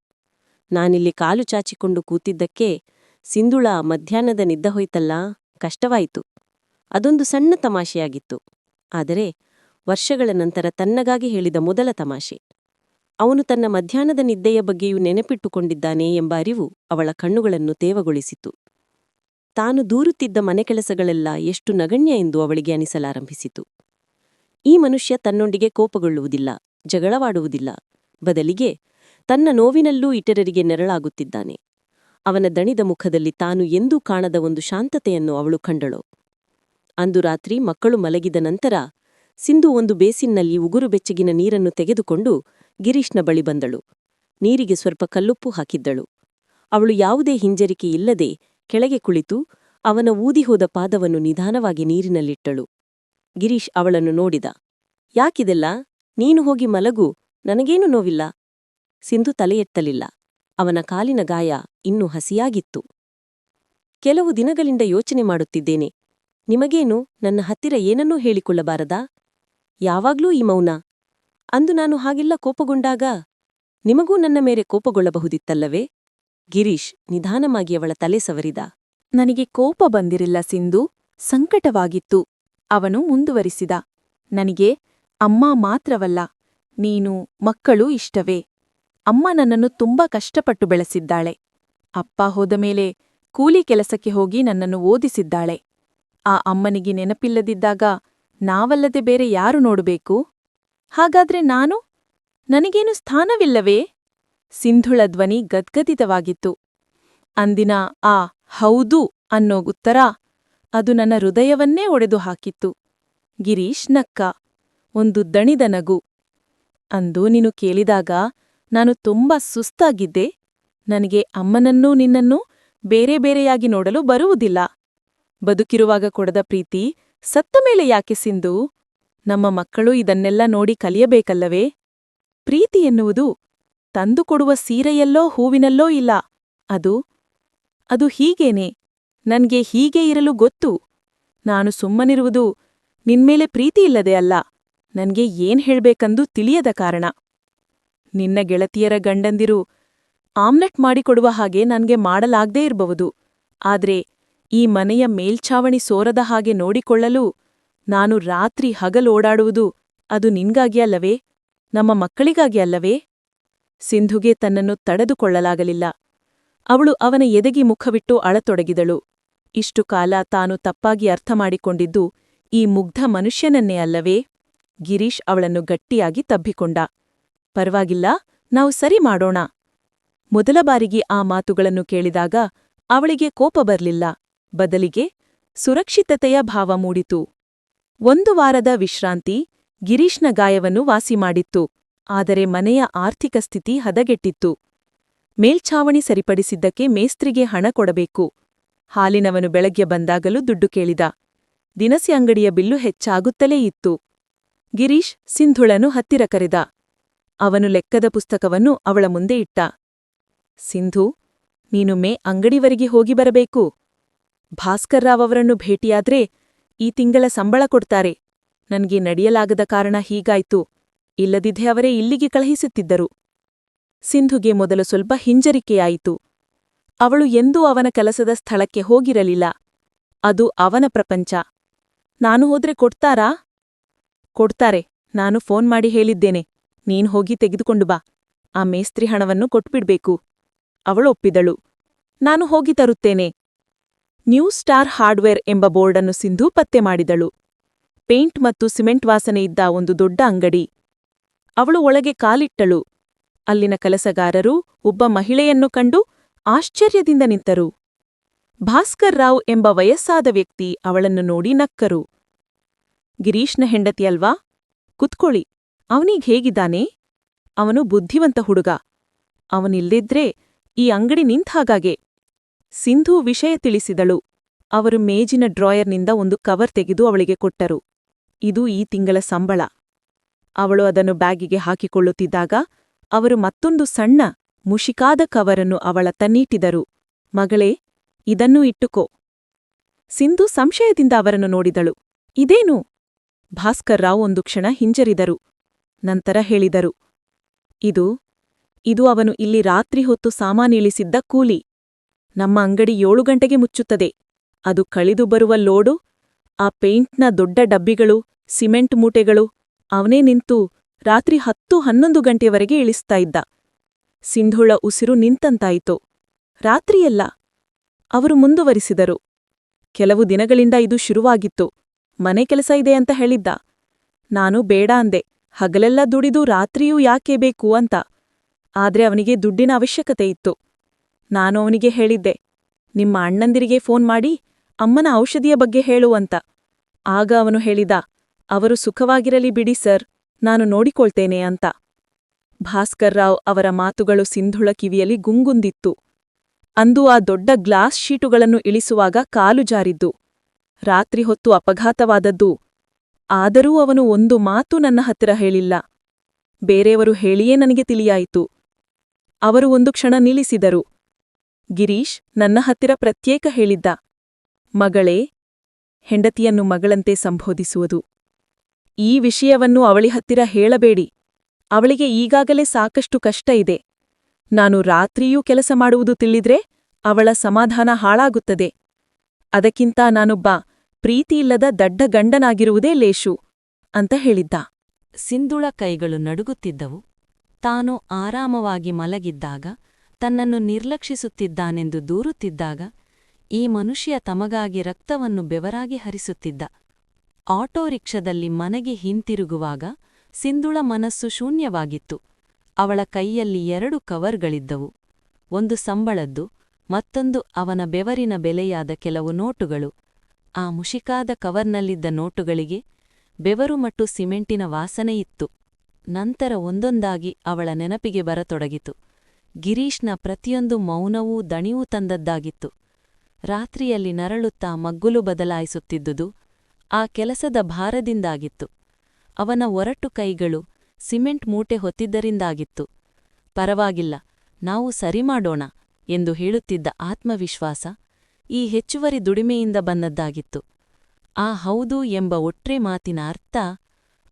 ನಾನಿಲ್ಲಿ ಕಾಲು ಚಾಚಿಕೊಂಡು ಕೂತಿದ್ದಕ್ಕೆ ಸಿಂಧುಳ ಮಧ್ಯಾಹ್ನದ ನಿದ್ದ ಹೋಯ್ತಲ್ಲ, ಕಷ್ಟವಾಯಿತು. ಅದೊಂದು ಸಣ್ಣ ತಮಾಷೆಯಾಗಿತ್ತು. ಆದರೆ ವರ್ಷಗಳ ನಂತರ ತನ್ನಗಾಗಿ ಹೇಳಿದ ಮೊದಲ ತಮಾಷೆ. ಅವನು ತನ್ನ ಮಧ್ಯಾಹ್ನದ ನಿದ್ದೆಯ ಬಗ್ಗೆಯೂ ನೆನಪಿಟ್ಟುಕೊಂಡಿದ್ದಾನೆ ಎಂಬ ಅರಿವು ಅವಳ ಕಣ್ಣುಗಳನ್ನು ತೇವಗೊಳಿಸಿತು. ತಾನು ದೂರುತ್ತಿದ್ದ ಮನೆಕೆಲಸಗಳೆಲ್ಲ ಎಷ್ಟು ನಗಣ್ಯ ಎಂದು ಅವಳಿಗೆ ಅನಿಸಲಾರಂಭಿಸಿತು. ಈ ಮನುಷ್ಯ ತನ್ನೊಂದಿಗೆ ಕೋಪಗೊಳ್ಳುವುದಿಲ್ಲ, ಜಗಳವಾಡುವುದಿಲ್ಲ. ಬದಲಿಗೆ ತನ್ನ ನೋವಿನಲ್ಲೂ ಇತರರಿಗೆ ನೆರಳಾಗುತ್ತಿದ್ದಾನೆ. ಅವನ ದಣಿದ ಮುಖದಲ್ಲಿ ತಾನು ಎಂದೂ ಕಾಣದ ಒಂದು ಶಾಂತತೆಯನ್ನು ಅವಳು ಕಂಡಳು. ಅಂದು ರಾತ್ರಿ ಮಕ್ಕಳು ಮಲಗಿದ ನಂತರ ಸಿಂಧು ಒಂದು ಬೇಸಿನ್ನಲ್ಲಿ ಉಗುರು ಬೆಚ್ಚಗಿನ ನೀರನ್ನು ತೆಗೆದುಕೊಂಡು ಗಿರೀಶ್ನ ಬಳಿ ಬಂದಳು. ನೀರಿಗೆ ಸ್ವಲ್ಪ ಕಲ್ಲುಪ್ಪು ಹಾಕಿದ್ದಳು. ಅವಳು ಯಾವುದೇ ಹಿಂಜರಿಕೆ ಇಲ್ಲದೆ ಕೆಳಗೆ ಕುಳಿತು ಅವನ ಊದಿಹೋದ ಪಾದವನ್ನು ನಿಧಾನವಾಗಿ ನೀರಿನಲ್ಲಿಟ್ಟಳು. ಗಿರೀಶ್ ಅವಳನ್ನು ನೋಡಿದ. ಯಾಕಿದೆಲ್ಲ? ನೀನು ಹೋಗಿ ಮಲಗು, ನನಗೇನು ನೋವಿಲ್ಲ? ಸಿಂಧು ತಲೆ ಎತ್ತಲಿಲ್ಲ ಅವನ ಕಾಲಿನ ಗಾಯ ಇನ್ನೂ ಹಸಿಯಾಗಿತ್ತು. ಕೆಲವು ದಿನಗಳಿಂದ ಯೋಚನೆ ಮಾಡುತ್ತಿದ್ದೇನೆ. ನಿಮಗೇನು? ನನ್ನ ಹತ್ತಿರ ಏನನ್ನೂ ಹೇಳಿಕೊಳ್ಳಬಾರದಾ? ಯಾವಾಗ್ಲೂ ಈ ಮೌನ. ಅಂದು ನಾನು ಹಾಗೆಲ್ಲ ಕೋಪಗೊಂಡಾಗ ನಿಮಗೂ ನನ್ನ ಮೇಲೆ ಕೋಪಗೊಳ್ಳಬಹುದಿತ್ತಲ್ಲವೇ? ಗಿರೀಶ್ ನಿಧಾನವಾಗಿ ಅವಳ ತಲೆ ಸವರಿದ. ನನಗೆ ಕೋಪ ಬಂದಿರಿಲ್ಲ ಸಿಂಧು, ಸಂಕಟವಾಗಿತ್ತು, ಅವನು ಮುಂದುವರಿಸಿದ. ನನಗೆ ಅಮ್ಮ ಮಾತ್ರವಲ್ಲ, ನೀನು ಮಕ್ಕಳು ಇಷ್ಟವೇ. ಅಮ್ಮ ನನ್ನನ್ನು ತುಂಬಾ ಕಷ್ಟಪಟ್ಟು ಬೆಳೆಸಿದ್ದಾಳೆ. ಅಪ್ಪ ಹೋದ ಮೇಲೆ ಕೂಲಿ ಕೆಲಸಕ್ಕೆ ಹೋಗಿ ನನ್ನನ್ನು ಓದಿಸಿದ್ದಾಳೆ. ಆ ಅಮ್ಮನಿಗೆ ನೆನಪಿಲ್ಲದಿದ್ದಾಗ ನಾವಲ್ಲದೆ ಬೇರೆ ಯಾರು ನೋಡಬೇಕು? ಹಾಗಾದ್ರೆ ನಾನು? ನನಗೇನು ಸ್ಥಾನವಿಲ್ಲವೇ? ಸಿಂಧುಳ ಧ್ವನಿ ಗದ್ಗದಿತವಾಗಿತ್ತು. ಅಂದಿನ ಆ ಹೌದು ಅನ್ನೋ ಉತ್ತರ ಅದು ನನ್ನ ಹೃದಯವನ್ನೇ ಒಡೆದು ಹಾಕಿತ್ತು ಗಿರೀಶ್ ನಕ್ಕ, ಒಂದು ದಣಿದ ನಗು. ಅಂದು ನೀನು ಕೇಳಿದಾಗ ನಾನು ತುಂಬಾ ಸುಸ್ತಾಗಿದ್ದೆ. ನನಗೆ ಅಮ್ಮನನ್ನೂ ನಿನ್ನನ್ನೂ ಬೇರೆ ಬೇರೆಯಾಗಿ ನೋಡಲು ಬರುವುದಿಲ್ಲ. ಬದುಕಿರುವಾಗ ಕೊಡದ ಪ್ರೀತಿ ಸತ್ತ ಮೇಲೆ ಯಾಕೆ ಸಿಂಧು? ನಮ್ಮ ಮಕ್ಕಳು ಇದನ್ನೆಲ್ಲ ನೋಡಿ ಕಲಿಯಬೇಕಲ್ಲವೇ? ಪ್ರೀತಿ ಎನ್ನುವುದು ತಂದುಕೊಡುವ ಸೀರೆಯಲ್ಲೋ ಹೂವಿನಲ್ಲೋ ಇಲ್ಲ. ಅದು ಅದು ಹೀಗೇನೆ. ನನ್ಗೆ ಹೀಗೆ ಇರಲು ಗೊತ್ತು. ನಾನು ಸುಮ್ಮನಿರುವುದು ನಿನ್ಮೇಲೆ ಪ್ರೀತಿಯಿಲ್ಲದೆ ಅಲ್ಲ. ನನ್ಗೆ ಏನ್ ಹೇಳ್ಬೇಕಂದು ತಿಳಿಯದ ಕಾರಣ. ನಿನ್ನ ಗೆಳತಿಯರ ಗಂಡಂದಿರು ಆಮ್ಲೆಟ್ ಮಾಡಿಕೊಡುವ ಹಾಗೆ ನನ್ಗೆ ಮಾಡಲಾಗ್ದೇ ಇರಬಹುದು ಆದ್ರೆ ಈ ಮನೆಯ ಮೇಲ್ಛಾವಣಿ ಸೋರದ ಹಾಗೆ ನೋಡಿಕೊಳ್ಳಲು ನಾನು ರಾತ್ರಿ ಹಗಲೋಡಾಡುವುದು ಅದು ನಿನ್ಗಾಗಿ ಅಲ್ಲವೇ? ನಮ್ಮ ಮಕ್ಕಳಿಗಾಗಿ ಅಲ್ಲವೇ? ಸಿಂಧುಗೆ ತನ್ನನ್ನು ತಡೆದುಕೊಳ್ಳಲಾಗಲಿಲ್ಲ. ಅವಳು ಅವನ ಎದೆಗಿ ಮುಖವಿಟ್ಟು ಅಳತೊಡಗಿದಳು. ಇಷ್ಟು ಕಾಲ ತಾನು ತಪ್ಪಾಗಿ ಅರ್ಥ ಮಾಡಿಕೊಂಡಿದ್ದು ಈ ಮುಗ್ಧ ಮನುಷ್ಯನನ್ನೇ ಅಲ್ಲವೇ? ಗಿರೀಶ್ ಅವಳನ್ನು ಗಟ್ಟಿಯಾಗಿ ತಬ್ಬಿಕೊಂಡ. ಪರವಾಗಿಲ್ಲ, ನಾವು ಸರಿ ಮಾಡೋಣ. ಮೊದಲ ಬಾರಿಗೆ ಆ ಮಾತುಗಳನ್ನು ಕೇಳಿದಾಗ ಅವಳಿಗೆ ಕೋಪ ಬರಲಿಲ್ಲ. ಬದಲಿಗೆ ಸುರಕ್ಷಿತತೆಯ ಭಾವ ಮೂಡಿತು. ಒಂದು ವಾರದ ವಿಶ್ರಾಂತಿ ಗಿರೀಶ್ನ ಗಾಯವನ್ನು ವಾಸಿ ಮಾಡಿತ್ತು ಆದರೆ ಮನೆಯ ಆರ್ಥಿಕ ಸ್ಥಿತಿ ಹದಗೆಟ್ಟಿತ್ತು. ಮೇಲ್ಛಾವಣಿ ಸರಿಪಡಿಸಿದ್ದಕ್ಕೆ ಮೇಸ್ತ್ರಿಗೆ ಹಣ ಕೊಡಬೇಕು. ಹಾಲಿನವನು ಬೆಳಗ್ಗೆ ಬಂದಾಗಲೂ ದುಡ್ಡು ಕೇಳಿದ. ದಿನಸಿ ಅಂಗಡಿಯ ಬಿಲ್ಲು ಹೆಚ್ಚಾಗುತ್ತಲೇ ಇತ್ತು. ಗಿರೀಶ್ ಸಿಂಧುಳನು ಹತ್ತಿರ ಕರೆದ. ಅವನು ಲೆಕ್ಕದ ಪುಸ್ತಕವನ್ನು ಅವಳ ಮುಂದೆ ಇಟ್ಟ. ಸಿಂಧು, ನೀನು ಮೇ ಅಂಗಡಿವರೆಗೆ ಹೋಗಿ ಬರಬೇಕು. ಭಾಸ್ಕರ್ರಾವ್ ಅವರನ್ನು ಭೇಟಿಯಾದ್ರೆ ಈ ತಿಂಗಳ ಸಂಬಳ ಕೊಡ್ತಾರೆ. ನನಗೆ ನಡೆಯಲಾಗದ ಕಾರಣ ಹೀಗಾಯ್ತು. ಇಲ್ಲದಿದ್ದೆ ಅವರೇ ಇಲ್ಲಿಗೆ ಕಳುಹಿಸುತ್ತಿದ್ದರು. ಸಿಂಧುಗೆ ಮೊದಲು ಸ್ವಲ್ಪ ಹಿಂಜರಿಕೆಯಾಯಿತು. ಅವಳು ಎಂದೂ ಅವನ ಕೆಲಸದ ಸ್ಥಳಕ್ಕೆ ಹೋಗಿರಲಿಲ್ಲ. ಅದು ಅವನ ಪ್ರಪಂಚ. ನಾನು ಹೋದ್ರೆ ಕೊಡ್ತಾರಾ? ಕೊಡ್ತಾರೆ. ನಾನು ಫೋನ್ ಮಾಡಿ ಹೇಳಿದ್ದೇನೆ. ನೀನ್ ಹೋಗಿ ತೆಗೆದುಕೊಂಡು ಬಾ. ಆ ಮೇಸ್ತ್ರಿ ಹಣವನ್ನು ಕೊಟ್ಬಿಡ್ಬೇಕು. ಅವಳು ಒಪ್ಪಿದಳು. ನಾನು ಹೋಗಿ ತರುತ್ತೇನೆ. ನ್ಯೂ ಸ್ಟಾರ್ ಹಾರ್ಡ್ವೇರ್ ಎಂಬ ಬೋರ್ಡನ್ನು ಸಿಂಧು ಪತ್ತೆ ಮಾಡಿದಳು. ಪೇಂಟ್ ಮತ್ತು ಸಿಮೆಂಟ್ ವಾಸನೆ ಇದ್ದ ಒಂದು ದೊಡ್ಡ ಅಂಗಡಿ. ಅವಳು ಒಳಗೆ ಕಾಲಿಟ್ಟಳು. ಅಲ್ಲಿನ ಕೆಲಸಗಾರರು ಒಬ್ಬ ಮಹಿಳೆಯನ್ನು ಕಂಡು ಆಶ್ಚರ್ಯದಿಂದ ನಿಂತರು. ಭಾಸ್ಕರ್ ರಾವ್ ಎಂಬ ವಯಸ್ಸಾದ ವ್ಯಕ್ತಿ ಅವಳನ್ನು ನೋಡಿ ನಕ್ಕರು. ಗಿರೀಶ್ನ ಹೆಂಡತಿಯಲ್ವಾ ಕುತ್ಕೊಳ್ಳಿ. ಅವನೀಗ್ ಹೇಗಿದ್ದಾನೆ? ಅವನು ಬುದ್ಧಿವಂತ ಹುಡುಗ. ಅವನಿಲ್ದಿದ್ರೆ ಈ ಅಂಗಡಿ ನಿಂತಾಗಾಗೆ ಸಿಂಧು ವಿಷಯ ತಿಳಿಸಿದಳು. ಅವರು ಮೇಜಿನ ಡ್ರಾಯರ್ನಿಂದ ಒಂದು ಕವರ್ ತೆಗೆದು ಅವಳಿಗೆ ಕೊಟ್ಟರು. ಇದು ಈ ತಿಂಗಳ ಸಂಬಳ. ಅವಳು ಅದನ್ನು ಬ್ಯಾಗಿಗೆ ಹಾಕಿಕೊಳ್ಳುತ್ತಿದ್ದಾಗ ಅವರು ಮತ್ತೊಂದು ಸಣ್ಣ ಮುಷಿಕಾದ ಕವರನ್ನು ಅವಳ ತನ್ನೀಟಿದರು. ಮಗಳೇ, ಇದನ್ನೂ ಇಟ್ಟುಕೋ. ಸಿಂಧು ಸಂಶಯದಿಂದ ಅವರನ್ನು ನೋಡಿದಳು. ಇದೇನು? ಭಾಸ್ಕರ್ ರಾವ್ ಒಂದು ಕ್ಷಣ ಹಿಂಜರಿದರು. ನಂತರ ಹೇಳಿದರು. ಇದು ಇದು ಅವನು ಇಲ್ಲಿ ರಾತ್ರಿ ಹೊತ್ತು ಸಾಮಾನಿಳಿಸಿದ್ದ ಕೂಲಿ. ನಮ್ಮ ಅಂಗಡಿ ಏಳು ಗಂಟೆಗೆ ಮುಚ್ಚುತ್ತದೆ. ಅದು ಕಳಿದು ಬರುವ ಲೋಡು, ಆ ಪೇಂಟ್ನ ದೊಡ್ಡ ಡಬ್ಬಿಗಳು, ಸಿಮೆಂಟ್ ಮೂಟೆಗಳು ಅವನೇ ನಿಂತು ರಾತ್ರಿ ಹತ್ತು ಹನ್ನೊಂದು ಗಂಟೆಯವರೆಗೆ ಇಳಿಸ್ತಾ ಇದ್ದ. ಸಿಂಧುಳ ಉಸಿರು ನಿಂತಂತಾಯಿತು. ರಾತ್ರಿಯಲ್ಲ, ಅವರು ಮುಂದುವರಿಸಿದರು. ಕೆಲವು ದಿನಗಳಿಂದ ಇದು ಶುರುವಾಗಿತ್ತು. ಮನೆ ಕೆಲಸ ಇದೆ ಅಂತ ಹೇಳಿದ್ದ. ನಾನು ಬೇಡ ಅಂದೆ. ಹಗಲೆಲ್ಲ ದುಡಿದು ರಾತ್ರಿಯೂ ಯಾಕೆ ಬೇಕು ಅಂತ. ಆದ್ರೆ ಅವನಿಗೆ ದುಡ್ಡಿನ ಅವಶ್ಯಕತೆ ಇತ್ತು. ನಾನು ಅವನಿಗೆ ಹೇಳಿದ್ದೆ, ನಿಮ್ಮ ಅಣ್ಣಂದಿರಿಗೆ ಫೋನ್ ಮಾಡಿ ಅಮ್ಮನ ಔಷಧಿಯ ಬಗ್ಗೆ ಹೇಳು ಅಂತ. ಆಗ ಅವನು ಹೇಳಿದ ಅವರು ಸುಖವಾಗಿರಲಿ ಬಿಡಿ, ಸರ್. ನಾನು ನೋಡಿಕೊಳ್ತೇನೆ ಅಂತ. ಭಾಸ್ಕರ್ ರಾವ್ ಅವರ ಮಾತುಗಳು ಸಿಂಧುಳ ಕಿವಿಯಲ್ಲಿ ಗುಂಗುಂದಿತ್ತು. ಅಂದು ಆ ದೊಡ್ಡ ಗ್ಲಾಸ್ ಶೀಟುಗಳನ್ನು ಇಳಿಸುವಾಗ ಕಾಲು ಜಾರಿದ್ದು. ರಾತ್ರಿ ಹೊತ್ತು ಅಪಘಾತವಾದದ್ದು. ಆದರೂ ಅವನು ಒಂದು ಮಾತು ನನ್ನ ಹತ್ತಿರ ಹೇಳಿಲ್ಲ. ಬೇರೆಯವರು ಹೇಳಿಯೇ ನನಗೆ ತಿಳಿಯಾಯಿತು. ಅವರು ಒಂದು ಕ್ಷಣ ನಿಲ್ಲಿಸಿದರು. ಗಿರೀಶ್, ನನ್ನ ಹತ್ತಿರ ಪ್ರತ್ಯೇಕ ಹೇಳಿದ್ದ. ಮಗಳೇ, ಹೆಂಡತಿಯನ್ನು ಮಗಳಂತೆ ಸಂಬೋಧಿಸುವುದು. ಈ ವಿಷಯವನ್ನು ಅವಳಿ ಹತ್ತಿರ ಹೇಳಬೇಡಿ. ಅವಳಿಗೆ ಈಗಾಗಲೇ ಸಾಕಷ್ಟು ಕಷ್ಟ ಇದೆ. ನಾನು ರಾತ್ರಿಯೂ ಕೆಲಸ ಮಾಡುವುದು ತಿಳಿದ್ರೆ ಅವಳ ಸಮಾಧಾನ ಹಾಳಾಗುತ್ತದೆ. ಅದಕ್ಕಿಂತ ನಾನೊಬ್ಬ ಪ್ರೀತಿಯಿಲ್ಲದ ದಡ್ಡ ಗಂಡನಾಗಿರುವುದೇ ಲೇಷು, ಅಂತ ಹೇಳಿದ್ದ. ಸಿಂಧುಳ ಕೈಗಳು ನಡುಗುತ್ತಿದ್ದವು. ತಾನು ಆರಾಮವಾಗಿ ಮಲಗಿದ್ದಾಗ, ತನ್ನನ್ನು ನಿರ್ಲಕ್ಷಿಸುತ್ತಿದ್ದಾನೆಂದು ದೂರುತ್ತಿದ್ದಾಗ, ಈ ಮನುಷ್ಯ ತಮಗಾಗಿ ರಕ್ತವನ್ನು ಬೆವರಾಗಿ ಹರಿಸುತ್ತಿದ್ದ. ಆಟೋ ರಿಕ್ಷದಲ್ಲಿ ಮನೆಗೆ ಹಿಂತಿರುಗುವಾಗ ಸಿಂಧುಳ ಮನಸ್ಸು ಶೂನ್ಯವಾಗಿತ್ತು. ಅವಳ ಕೈಯಲ್ಲಿ ಎರಡು ಕವರ್ಗಳಿದ್ದವು. ಒಂದು ಸಂಬಳದ್ದು, ಮತ್ತೊಂದು ಅವನ ಬೆವರಿನ ಬೆಲೆಯಾದ ಕೆಲವು ನೋಟುಗಳು. ಆ ಮುಷಿಕಾದ ಕವರ್ನಲ್ಲಿದ್ದ ನೋಟುಗಳಿಗೆ ಬೆವರು ಮತ್ತು ಸಿಮೆಂಟಿನ ವಾಸನೆಯಿತ್ತು. ನಂತರ ಒಂದೊಂದಾಗಿ ಅವಳ ನೆನಪಿಗೆ ಬರತೊಡಗಿತು. ಗಿರೀಶ್ನ ಪ್ರತಿಯೊಂದು ಮೌನವೂ ದಣಿವೂ ತಂದದ್ದಾಗಿತ್ತು. ರಾತ್ರಿಯಲ್ಲಿ ನರಳುತ್ತಾ ಮಗ್ಗುಲು ಬದಲಾಯಿಸುತ್ತಿದ್ದುದು ಆ ಕೆಲಸದ ಭಾರದಿಂದಾಗಿತ್ತು. ಅವನ ಒರಟು ಕೈಗಳು ಸಿಮೆಂಟ್ ಮೂಟೆ ಹೊತ್ತಿದ್ದರಿಂದಾಗಿತ್ತು. ಪರವಾಗಿಲ್ಲ, ನಾವು ಸರಿ ಮಾಡೋಣ ಎಂದು ಹೇಳುತ್ತಿದ್ದ ಆತ್ಮವಿಶ್ವಾಸ ಈ ಹೆಚ್ಚುವರಿ ದುಡಿಮೆಯಿಂದ ಬಂದದ್ದಾಗಿತ್ತು. ಆ ಹೌದು ಎಂಬ ಒಟ್ರೆ ಮಾತಿನ ಅರ್ಥ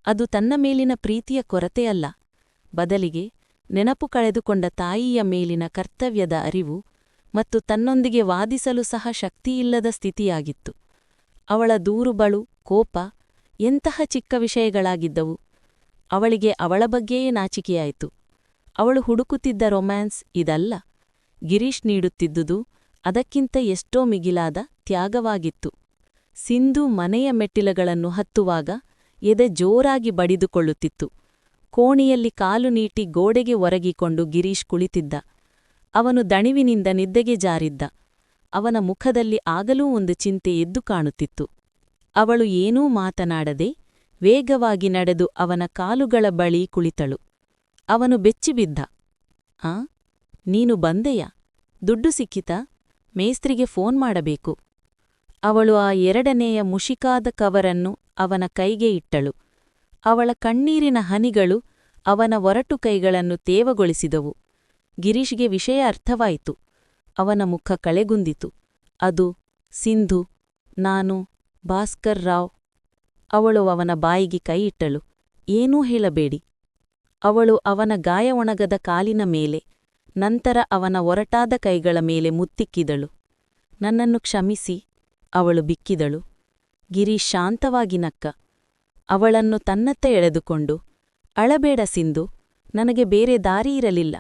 ಅದು ತನ್ನ ಮೇಲಿನ ಪ್ರೀತಿಯ ಕೊರತೆಯಲ್ಲ ಬದಲಿಗೆ ನೆನಪು ಕಳೆದುಕೊಂಡ ತಾಯಿಯ ಮೇಲಿನ ಕರ್ತವ್ಯದ ಅರಿವು ಮತ್ತು ತನ್ನೊಂದಿಗೆ ವಾದಿಸಲು ಸಹ ಶಕ್ತಿಯಿಲ್ಲದ ಸ್ಥಿತಿಯಾಗಿತ್ತು. ಅವಳ ದೂರುಬಳು ಕೋಪ ಎಂತಹ ಚಿಕ್ಕ ವಿಷಯಗಳಾಗಿದ್ದವು. ಅವಳಿಗೆ ಅವಳ ಬಗ್ಗೆಯೇ ನಾಚಿಕೆಯಾಯಿತು. ಅವಳು ಹುಡುಕುತ್ತಿದ್ದ ರೊಮ್ಯಾನ್ಸ್ ಇದಲ್ಲ. ಗಿರೀಶ್ ನೀಡುತ್ತಿದ್ದುದು ಅದಕ್ಕಿಂತ ಎಷ್ಟೋ ಮಿಗಿಲಾದ ತ್ಯಾಗವಾಗಿತ್ತು. ಸಿಂಧು ಮನೆಯ ಮೆಟ್ಟಿಲಗಳನ್ನು ಹತ್ತುವಾಗ ಎದೆ ಜೋರಾಗಿ ಬಡಿದುಕೊಳ್ಳುತ್ತಿತ್ತು. ಕೋಣಿಯಲ್ಲಿ ಕಾಲು ನೀಟಿ ಗೋಡೆಗೆ ಒರಗಿಕೊಂಡು ಗಿರೀಶ್ ಕುಳಿತಿದ್ದ. ಅವನು ದಣಿವಿನಿಂದ ನಿದ್ದೆಗೆ ಜಾರಿದ್ದ. ಅವನ ಮುಖದಲ್ಲಿ ಆಗಲೂ ಒಂದು ಚಿಂತೆ ಎದ್ದು ಕಾಣುತ್ತಿತ್ತು. ಅವಳು ಏನೂ ಮಾತನಾಡದೆ ವೇಗವಾಗಿ ನಡೆದು ಅವನ ಕಾಲುಗಳ ಬಳಿ ಕುಳಿತಳು. ಅವನು ಬೆಚ್ಚಿಬಿದ್ದ. ಆ, ನೀನು ಬಂದೆಯ? ದುಡ್ಡು ಸಿಕ್ಕಿತಾ? ಮೇಸ್ತ್ರಿಗೆ ಫೋನ್ ಮಾಡಬೇಕು. ಅವಳು ಆ ಎರಡನೆಯ ಮುಷಿಕಾದ ಕವರನ್ನು ಅವನ ಕೈಗೆ ಇಟ್ಟಳು. ಅವಳ ಕಣ್ಣೀರಿನ ಹನಿಗಳು ಅವನ ಒರಟು ಕೈಗಳನ್ನು ತೇವಗೊಳಿಸಿದವು. ಗಿರೀಶ್ಗೆ ವಿಷಯ ಅರ್ಥವಾಯಿತು ಅವನ ಮುಖ ಕಳೆಗುಂದಿತು. ಅದು ಸಿಂಧು, ನಾನು ಭಾಸ್ಕರ್ ರಾವ್. ಅವಳು ಅವನ ಬಾಯಿಗೆ ಕೈಯಿಟ್ಟಳು ಏನೂ ಹೇಳಬೇಡಿ. ಅವಳು ಅವನ ಗಾಯ ಒಣಗದ ಕಾಲಿನ ಮೇಲೆ, ನಂತರ ಅವನ ಒರಟಾದ ಕೈಗಳ ಮೇಲೆ ಮುತ್ತಿಕ್ಕಿದಳು. ನನ್ನನ್ನು ಕ್ಷಮಿಸಿ, ಅವಳು ಬಿಕ್ಕಿದಳು. ಗಿರಿ ಶಾಂತವಾಗಿ ನಕ್ಕ. ಅವಳನ್ನು ತನ್ನತ್ತ ಎಳೆದುಕೊಂಡು, ಅಳಬೇಡ ಸಿಂಧು, ನನಗೆ ಬೇರೆ ದಾರಿ ಇರಲಿಲ್ಲ.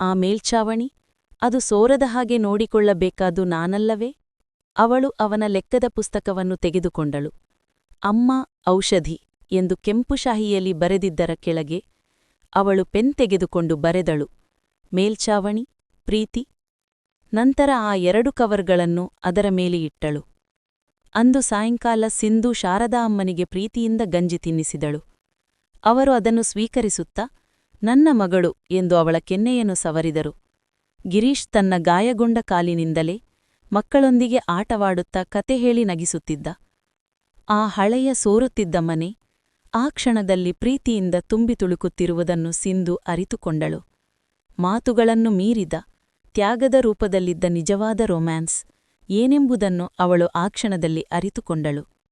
ಆ ಮೇಲ್ಛಾವಣಿ ಅದು ಸೋರದ ಹಾಗೆ ನೋಡಿಕೊಳ್ಳಬೇಕಾದು ನಾನಲ್ಲವೇ? ಅವಳು ಅವನ ಲೆಕ್ಕದ ಪುಸ್ತಕವನ್ನು ತೆಗೆದುಕೊಂಡಳು. ಅಮ್ಮ, ಔಷಧಿ ಎಂದು ಕೆಂಪು ಶಾಹಿಯಲ್ಲಿ ಬರೆದಿದ್ದರ ಕೆಳಗೆ ಅವಳು ಪೆನ್ ತೆಗೆದುಕೊಂಡು ಬರೆದಳು. ಮೇಲ್ಛಾವಣಿ ಪ್ರೀತಿ. ನಂತರ ಆ ಎರಡು ಕವರ್ಗಳನ್ನು ಅದರ ಮೇಲೆ ಇಟ್ಟಳು. ಅಂದು ಸಾಯಂಕಾಲ ಸಿಂಧು ಶಾರದಾ ಅಮ್ಮನಿಗೆ ಪ್ರೀತಿಯಿಂದ ಗಂಜಿ ತಿನ್ನಿಸಿದಳು. ಅವರು ಅದನ್ನು ಸ್ವೀಕರಿಸುತ್ತಾ, ನನ್ನ ಮಗಳು ಎಂದು ಅವಳ ಕೆನ್ನೆಯನ್ನು ಸವರಿದರು. ಗಿರೀಶ್ ತನ್ನ ಗಾಯಗೊಂಡ ಕಾಲಿನಿಂದಲೇ ಮಕ್ಕಳೊಂದಿಗೆ ಆಟವಾಡುತ್ತಾ ಕತೆ ಹೇಳಿ ನಗಿಸುತ್ತಿದ್ದ. ಆ ಹಳೆಯ ಸೋರುತ್ತಿದ್ದ ಮನೆ ಆ ಕ್ಷಣದಲ್ಲಿ ಪ್ರೀತಿಯಿಂದ ತುಂಬಿ ತುಳುಕುತ್ತಿರುವುದನ್ನು ಸಿಂಧು ಅರಿತುಕೊಂಡಳು. ಮಾತುಗಳನ್ನು ಮೀರಿದ, ತ್ಯಾಗದ ರೂಪದಲ್ಲಿದ್ದ ನಿಜವಾದ ರೊಮ್ಯಾನ್ಸ್ ಏನೆಂಬುದನ್ನು ಅವಳು ಆ ಕ್ಷಣದಲ್ಲಿ ಅರಿತುಕೊಂಡಳು.